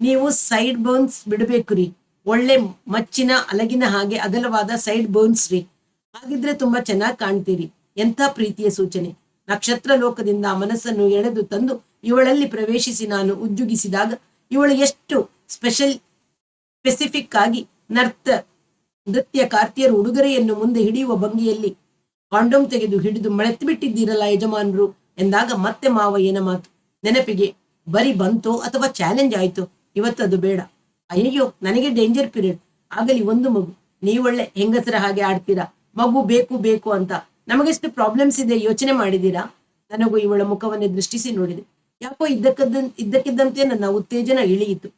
ನೀವು ಸೈಡ್ ಬೋನ್ಸ್ ಬಿಡಬೇಕು ರೀ. ಒಳ್ಳೆ ಮಚ್ಚಿನ, ಅಲಗಿನ ಹಾಗೆ ಅಗಲವಾದ ಸೈಡ್ ಬೋನ್ಸ್ ರೀ. ಹಾಗಿದ್ರೆ ತುಂಬಾ ಚೆನ್ನಾಗಿ ಕಾಣ್ತೀರಿ. ಎಂಥ ಪ್ರೀತಿಯ ಸೂಚನೆ. ನಕ್ಷತ್ರ ಲೋಕದಿಂದ ಮನಸ್ಸನ್ನು ಎಳೆದು ತಂದು ಇವಳಲ್ಲಿ ಪ್ರವೇಶಿಸಿ ನಾನು ಉಜ್ಜುಗಿಸಿದಾಗ ಇವಳು ಎಷ್ಟು ಸ್ಪೆಷಲ್ ಸ್ಪೆಸಿಫಿಕ್ ಆಗಿ ನರ್ತ ನೃತ್ಯ ಕಾರ್ತಿಯರು ಉಡುಗೊರೆಯನ್ನು ಮುಂದೆ ಹಿಡಿಯುವ ಭಂಗಿಯಲ್ಲಿ ಕಾಂಡೋಮ್ ತೆಗೆದು ಹಿಡಿದು ಮಳೆತ್ ಬಿಟ್ಟಿದ್ದೀರಲ್ಲ ಯಜಮಾನರು ಎಂದಾಗ ಮತ್ತೆ ಮಾವ ಏನ ಮಾತು ನೆನಪಿಗೆ ಬರಿ ಬಂತೋ ಅಥವಾ ಚಾಲೆಂಜ್ ಆಯ್ತು? ಇವತ್ತದು ಬೇಡ. ಅಯ್ಯೋ ನನಗೆ ಡೇಂಜರ್ ಪೀರಿಯಡ್ ಆಗಲಿ ಒಂದು ಮಗು. ನೀವೊಳ್ಳೆ ಹೆಂಗಸರ ಹಾಗೆ ಆಡ್ತೀರಾ? ಮಗು ಬೇಕು ಬೇಕು ಅಂತ. ನಮಗೆಷ್ಟು ಪ್ರಾಬ್ಲಮ್ಸ್ ಇದೆ, ಯೋಚನೆ ಮಾಡಿದ್ದೀರಾ? ನನಗೂ ಇವಳ ಮುಖವನ್ನೇ ದೃಷ್ಟಿಸಿ ನೋಡಿದೆ. ಯಾಕೋ ಇದ್ದಕ್ಕದ್ದ ಇದ್ದಕ್ಕಿದ್ದಂತೆ ನನ್ನ ಉತ್ತೇಜನ ಇಳಿಯಿತು.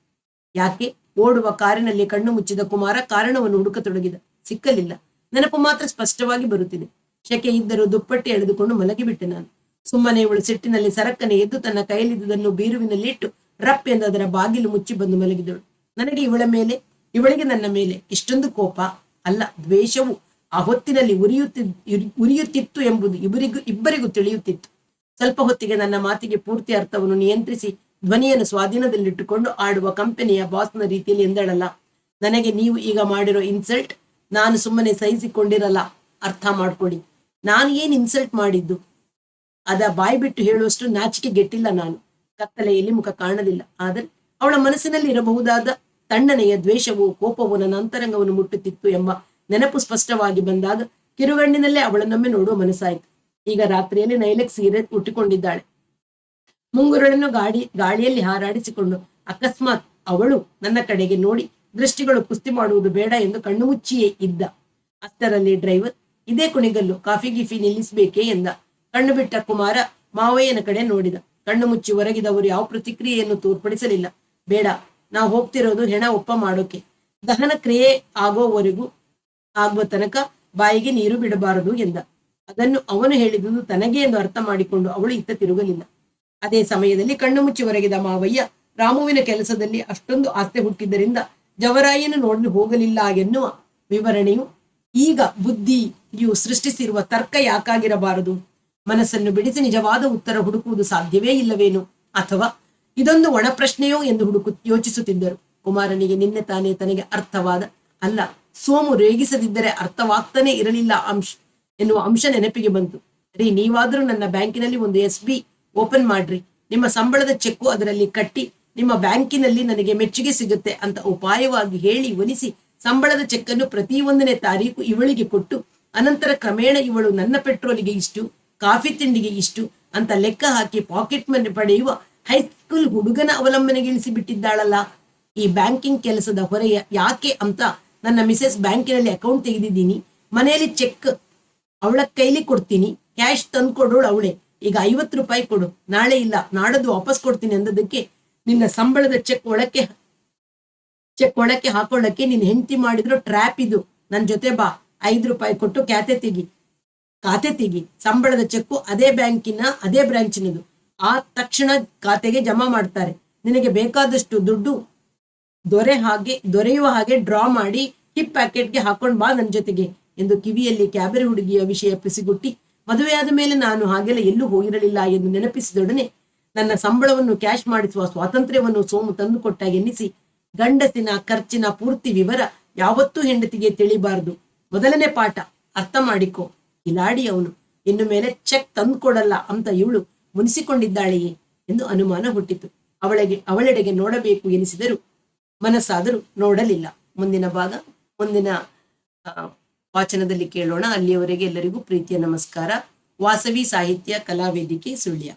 ಯಾಕೆ? ಓಡುವ ಕಾರಿನಲ್ಲಿ ಕಣ್ಣು ಮುಚ್ಚಿದ ಕುಮಾರ ಕಾರಣವನ್ನು ಹುಡುಕತೊಡಗಿದ. ಸಿಕ್ಕಲಿಲ್ಲ. ನೆನಪು ಮಾತ್ರ ಸ್ಪಷ್ಟವಾಗಿ ಬರುತ್ತಿದೆ. ಶೆಕೆ ಇದ್ದರೂ ದುಪ್ಪಟ್ಟಿ ಎಳೆದುಕೊಂಡು ಮಲಗಿಬಿಟ್ಟೆ ನಾನು. ಸುಮ್ಮನೆ ಇವಳು ಸಿಟ್ಟಿನಲ್ಲಿ ಸರಕ್ಕನೆ ಎದ್ದು ತನ್ನ ಕೈಯಲ್ಲಿದ್ದುದನ್ನು ಬೀರುವಿನಲ್ಲಿ ಇಟ್ಟು ರಪ್ ಎಂದು ಅದರ ಬಾಗಿಲು ಮುಚ್ಚಿ ಬಂದು ಮಲಗಿದಳು. ನನಗೆ ಇವಳ ಮೇಲೆ, ಇವಳಿಗೆ ನನ್ನ ಮೇಲೆ ಇಷ್ಟೊಂದು ಕೋಪ? ಅಲ್ಲ, ದ್ವೇಷವು ಆ ಹೊತ್ತಿನಲ್ಲಿ ಉರಿಯುತ್ತಿ ಉರಿಯುತ್ತಿತ್ತು ಎಂಬುದು ಇಬ್ಬರಿಗೂ ಇಬ್ಬರಿಗೂ ತಿಳಿಯುತ್ತಿತ್ತು. ಸ್ವಲ್ಪ ಹೊತ್ತಿಗೆ ನನ್ನ ಮಾತಿಗೆ ಪೂರ್ತಿ ಅರ್ಥವನ್ನು ನಿಯಂತ್ರಿಸಿ ಧ್ವನಿಯನ್ನು ಸ್ವಾಧೀನದಲ್ಲಿಟ್ಟುಕೊಂಡು ಆಡುವ ಕಂಪನಿಯ ಬಾಸ್ನ ರೀತಿಯಲ್ಲಿ ಎಂದಳಲ್ಲ. ನನಗೆ ನೀವು ಈಗ ಮಾಡಿರೋ ಇನ್ಸಲ್ಟ್, ನಾನು ಸುಮ್ಮನೆ ಸಹಿಸಿಕೊಂಡಿರಲ್ಲ. ಅರ್ಥ ಮಾಡ್ಕೊಡಿ ನಾನು ಏನ್ ಇನ್ಸಲ್ಟ್ ಮಾಡಿದ್ದು? ಅದ ಬಾಯಿ ಬಿಟ್ಟು ಹೇಳುವಷ್ಟು ನಾಚಿಕೆ ಗೆಟ್ಟಿಲ್ಲ ನಾನು. ಕತ್ತಲೆಯಲ್ಲಿ ಮುಖ ಕಾಣಲಿಲ್ಲ. ಆದರೆ ಅವಳ ಮನಸ್ಸಿನಲ್ಲಿ ಇರಬಹುದಾದ ತಣ್ಣನೆಯ ದ್ವೇಷವು ಕೋಪವು ನನ್ನ ಅಂತರಂಗವನ್ನು ಮುಟ್ಟುತ್ತಿತ್ತು ಎಂಬ ನೆನಪು ಸ್ಪಷ್ಟವಾಗಿ ಬಂದಾಗ ಕಿರುಗಣ್ಣಿನಲ್ಲೇ ಅವಳನ್ನೊಮ್ಮೆ ನೋಡುವ ಮನಸ್ಸಾಯಿತು. ಈಗ ರಾತ್ರಿಯಲ್ಲಿ ನೈಲೆಕ್ ಸೀರೆ ಉಟ್ಟಿಕೊಂಡಿದ್ದಾಳೆ. ಮುಂಗುರಳನ್ನು ಗಾಡಿ, ಗಾಳಿಯಲ್ಲಿ ಹಾರಾಡಿಸಿಕೊಂಡು ಅಕಸ್ಮಾತ್ ಅವಳು ನನ್ನ ಕಡೆಗೆ ನೋಡಿ ದೃಷ್ಟಿಗಳು ಕುಸ್ತಿ ಮಾಡುವುದು ಬೇಡ ಎಂದು ಕಣ್ಣು ಮುಚ್ಚಿಯೇ ಇದ್ದ. ಅಷ್ಟರಲ್ಲಿ ಡ್ರೈವರ್, ಇದೇ ಕುಣಿಗಲ್ಲು ಕಾಫಿ ಗಿಫಿ ನಿಲ್ಲಿಸಬೇಕೇ ಎಂದ. ಕಣ್ಣು ಬಿಟ್ಟ ಕುಮಾರ ಮಾವಯ್ಯನ ಕಡೆ ನೋಡಿದ. ಕಣ್ಣು ಮುಚ್ಚಿ ಹೊರಗಿದವರು ಯಾವ ಪ್ರತಿಕ್ರಿಯೆಯನ್ನು ತೋರ್ಪಡಿಸಲಿಲ್ಲ. ಬೇಡ, ನಾವು ಹೋಗ್ತಿರೋದು ಹೆಣ ಒಪ್ಪ ಮಾಡೋಕೆ. ದಹನ ಕ್ರಿಯೆ ಆಗೋವರೆಗೂ, ಆಗುವ ತನಕ ಬಾಯಿಗೆ ನೀರು ಬಿಡಬಾರದು ಎಂದ. ಅದನ್ನು ಅವನು ಹೇಳಿದುದು ತನಗೆ ಎಂದು ಅರ್ಥ ಮಾಡಿಕೊಂಡು ಅವಳು ಇತ್ತ ತಿರುಗಲಿಲ್ಲ. ಅದೇ ಸಮಯದಲ್ಲಿ ಕಣ್ಣು ಮುಚ್ಚಿ ಹೊರಗಿದ ಮಾವಯ್ಯ ರಾಮುವಿನ ಕೆಲಸದಲ್ಲಿ ಅಷ್ಟೊಂದು ಆಸ್ತೆ ಹುಟ್ಟಿದ್ದರಿಂದ ಜವರಾಯನು ನೋಡಲು ಹೋಗಲಿಲ್ಲ ಎನ್ನುವ ವಿವರಣೆಯು ಈಗ ಬುದ್ಧಿಯು ಸೃಷ್ಟಿಸಿರುವ ತರ್ಕ ಯಾಕಾಗಿರಬಾರದು? ಮನಸ್ಸನ್ನು ಬಿಡಿಸಿ ನಿಜವಾದ ಉತ್ತರ ಹುಡುಕುವುದು ಸಾಧ್ಯವೇ ಇಲ್ಲವೇನು? ಅಥವಾ ಇದೊಂದು ಒಣ ಪ್ರಶ್ನೆಯೋ ಎಂದು ಹುಡುಕು ಯೋಚಿಸುತ್ತಿದ್ದರು. ಕುಮಾರನಿಗೆ ನಿನ್ನೆ ತಾನೇ ತನಗೆ ಅರ್ಥವಾದ, ಅಲ್ಲ, ಸೋಮು ರೇಗಿಸದಿದ್ದರೆ ಅರ್ಥವಾಗ್ತಾನೆ ಇರಲಿಲ್ಲ ಅಂಶ ಎನ್ನುವ ಅಂಶ ನೆನಪಿಗೆ ಬಂತು. ರೀ, ನೀವಾದ್ರೂ ನನ್ನ ಬ್ಯಾಂಕಿನಲ್ಲಿ ಒಂದು ಎಸ್ ಬಿ ಓಪನ್ ಮಾಡ್ರಿ. ನಿಮ್ಮ ಸಂಬಳದ ಚೆಕ್ಕು ಅದರಲ್ಲಿ ಕಟ್ಟಿ, ನಿಮ್ಮ ಬ್ಯಾಂಕಿನಲ್ಲಿ ನನಗೆ ಮೆಚ್ಚುಗೆ ಸಿಗುತ್ತೆ ಅಂತ ಉಪಾಯವಾಗಿ ಹೇಳಿ ಒಲಿಸಿ ಸಂಬಳದ ಚೆಕ್ಕನ್ನು ಪ್ರತಿ ಒಂದನೇ ತಾರೀಕು ಇವಳಿಗೆ ಕೊಟ್ಟು, ಅನಂತರ ಕ್ರಮೇಣ ಇವಳು ನನ್ನ ಪೆಟ್ರೋಲಿಗೆ ಇಷ್ಟು ಕಾಫಿ ತಿಂಡಿಗೆ ಇಷ್ಟು ಅಂತ ಲೆಕ್ಕ ಹಾಕಿ ಪಾಕೆಟ್ ಮನಿ ಪಡೆಯುವ ಹೈಸ್ಕೂಲ್ ಹುಡುಗನ ಅವಲಂಬನೆಗಿಳಿಸಿ ಬಿಟ್ಟಿದ್ದಾಳಲ್ಲ ಈ ಬ್ಯಾಂಕಿಂಗ್ ಕೆಲಸದ ಹೊರೆಯ ಯಾಕೆ ಅಂತ ನನ್ನ ಮಿಸೆಸ್ ಬ್ಯಾಂಕಿನಲ್ಲಿ ಅಕೌಂಟ್ ತೆಗೆದಿದ್ದೀನಿ. ಮನೆಯಲ್ಲಿ ಚೆಕ್ ಅವಳ ಕೈಲಿ ಕೊಡ್ತೀನಿ. ಕ್ಯಾಶ್ ತಂದು ಕೊಡೋಳು ಅವಳೆ. ಈಗ ಐವತ್ತು ರೂಪಾಯಿ ಕೊಡು. ನಾಳೆ ಇಲ್ಲ. ನಾಡದ್ದು ವಾಪಸ್ ಕೊಡ್ತೀನಿ ಅಂದದಕ್ಕೆ ನಿನ್ನ ಸಂಬಳದ ಚೆಕ್ ಒಳಕ್ಕೆ ಚೆಕ್ ಒಳಕ್ಕೆ ಹಾಕೊಳ್ಳಕ್ಕೆ ನೀನ್ ಹೆಂಡತಿ ಮಾಡಿದ್ರು ಟ್ರ್ಯಾಪ್ ಇದು. ನನ್ನ ಜೊತೆ ಬಾ. ಐದು ರೂಪಾಯಿ ಕೊಟ್ಟು ಕ್ಯಾತೆ ತೆಗಿ. ಖಾತೆ ತೆಗಿ, ಸಂಬಳದ ಚೆಕ್ಕು ಅದೇ ಬ್ಯಾಂಕಿನ, ಅದೇ ಬ್ರಾಂಚಿನದು. ಆ ತಕ್ಷಣ ಖಾತೆಗೆ ಜಮಾ ಮಾಡ್ತಾರೆ. ನಿನಗೆ ಬೇಕಾದಷ್ಟು ದುಡ್ಡು ದೊರೆ ಹಾಗೆ, ದೊರೆಯುವ ಹಾಗೆ ಡ್ರಾ ಮಾಡಿ ಹಿಪ್ ಪ್ಯಾಕೆಟ್ಗೆ ಹಾಕೊಂಡ್ ಬಾ ನನ್ನ ಜೊತೆಗೆ ಎಂದು ಕಿವಿಯಲ್ಲಿ ಕ್ಯಾಬರಿ ಹುಡುಗಿಯ ವಿಷಯ ಪಿಸಿಗುಟ್ಟಿ, ಮದುವೆಯಾದ ಮೇಲೆ ನಾನು ಹಾಗೆಲ್ಲ ಎಲ್ಲೂ ಹೋಗಿರಲಿಲ್ಲ ಎಂದು ನೆನಪಿಸಿದೊಡನೆ ನನ್ನ ಸಂಬಳವನ್ನು ಕ್ಯಾಶ್ ಮಾಡಿಸುವ ಸ್ವಾತಂತ್ರ್ಯವನ್ನು ಸೋಮು ತಂದುಕೊಟ್ಟ ಎನ್ನಿಸಿ, ಗಂಡಸಿನ ಖರ್ಚಿನ ಪೂರ್ತಿ ವಿವರ ಯಾವತ್ತೂ ಹೆಂಡತಿಗೆ ತಿಳಿಬಾರದು. ಮೊದಲನೇ ಪಾಠ, ಅರ್ಥ ಮಾಡಿಕೊ. ಕಿಲಾಡಿ ಅವನು, ಇನ್ನು ಮೇಲೆ ಚೆಕ್ ತಂದುಕೊಡಲ್ಲ ಅಂತ ಇವಳು ಮುನಿಸಿಕೊಂಡಿದ್ದಾಳೆಯೇ ಎಂದು ಅನುಮಾನ ಹುಟ್ಟಿತು. ಅವಳಿಗೆ, ಅವಳೆಡೆಗೆ ನೋಡಬೇಕು ಎನಿಸಿದರು ಮನಸ್ಸಾದರೂ ನೋಡಲಿಲ್ಲ. ಮುಂದಿನ ಭಾಗ, ಮುಂದಿನ ವಾಚನದಲ್ಲಿ ಕೇಳೋಣ. ಅಲ್ಲಿಯವರೆಗೆ ಎಲ್ಲರಿಗೂ ಪ್ರೀತಿಯ ನಮಸ್ಕಾರ. ವಾಸವಿ ಸಾಹಿತ್ಯ ಕಲಾವೇದಿಕೆ ಸುಳ್ಯ.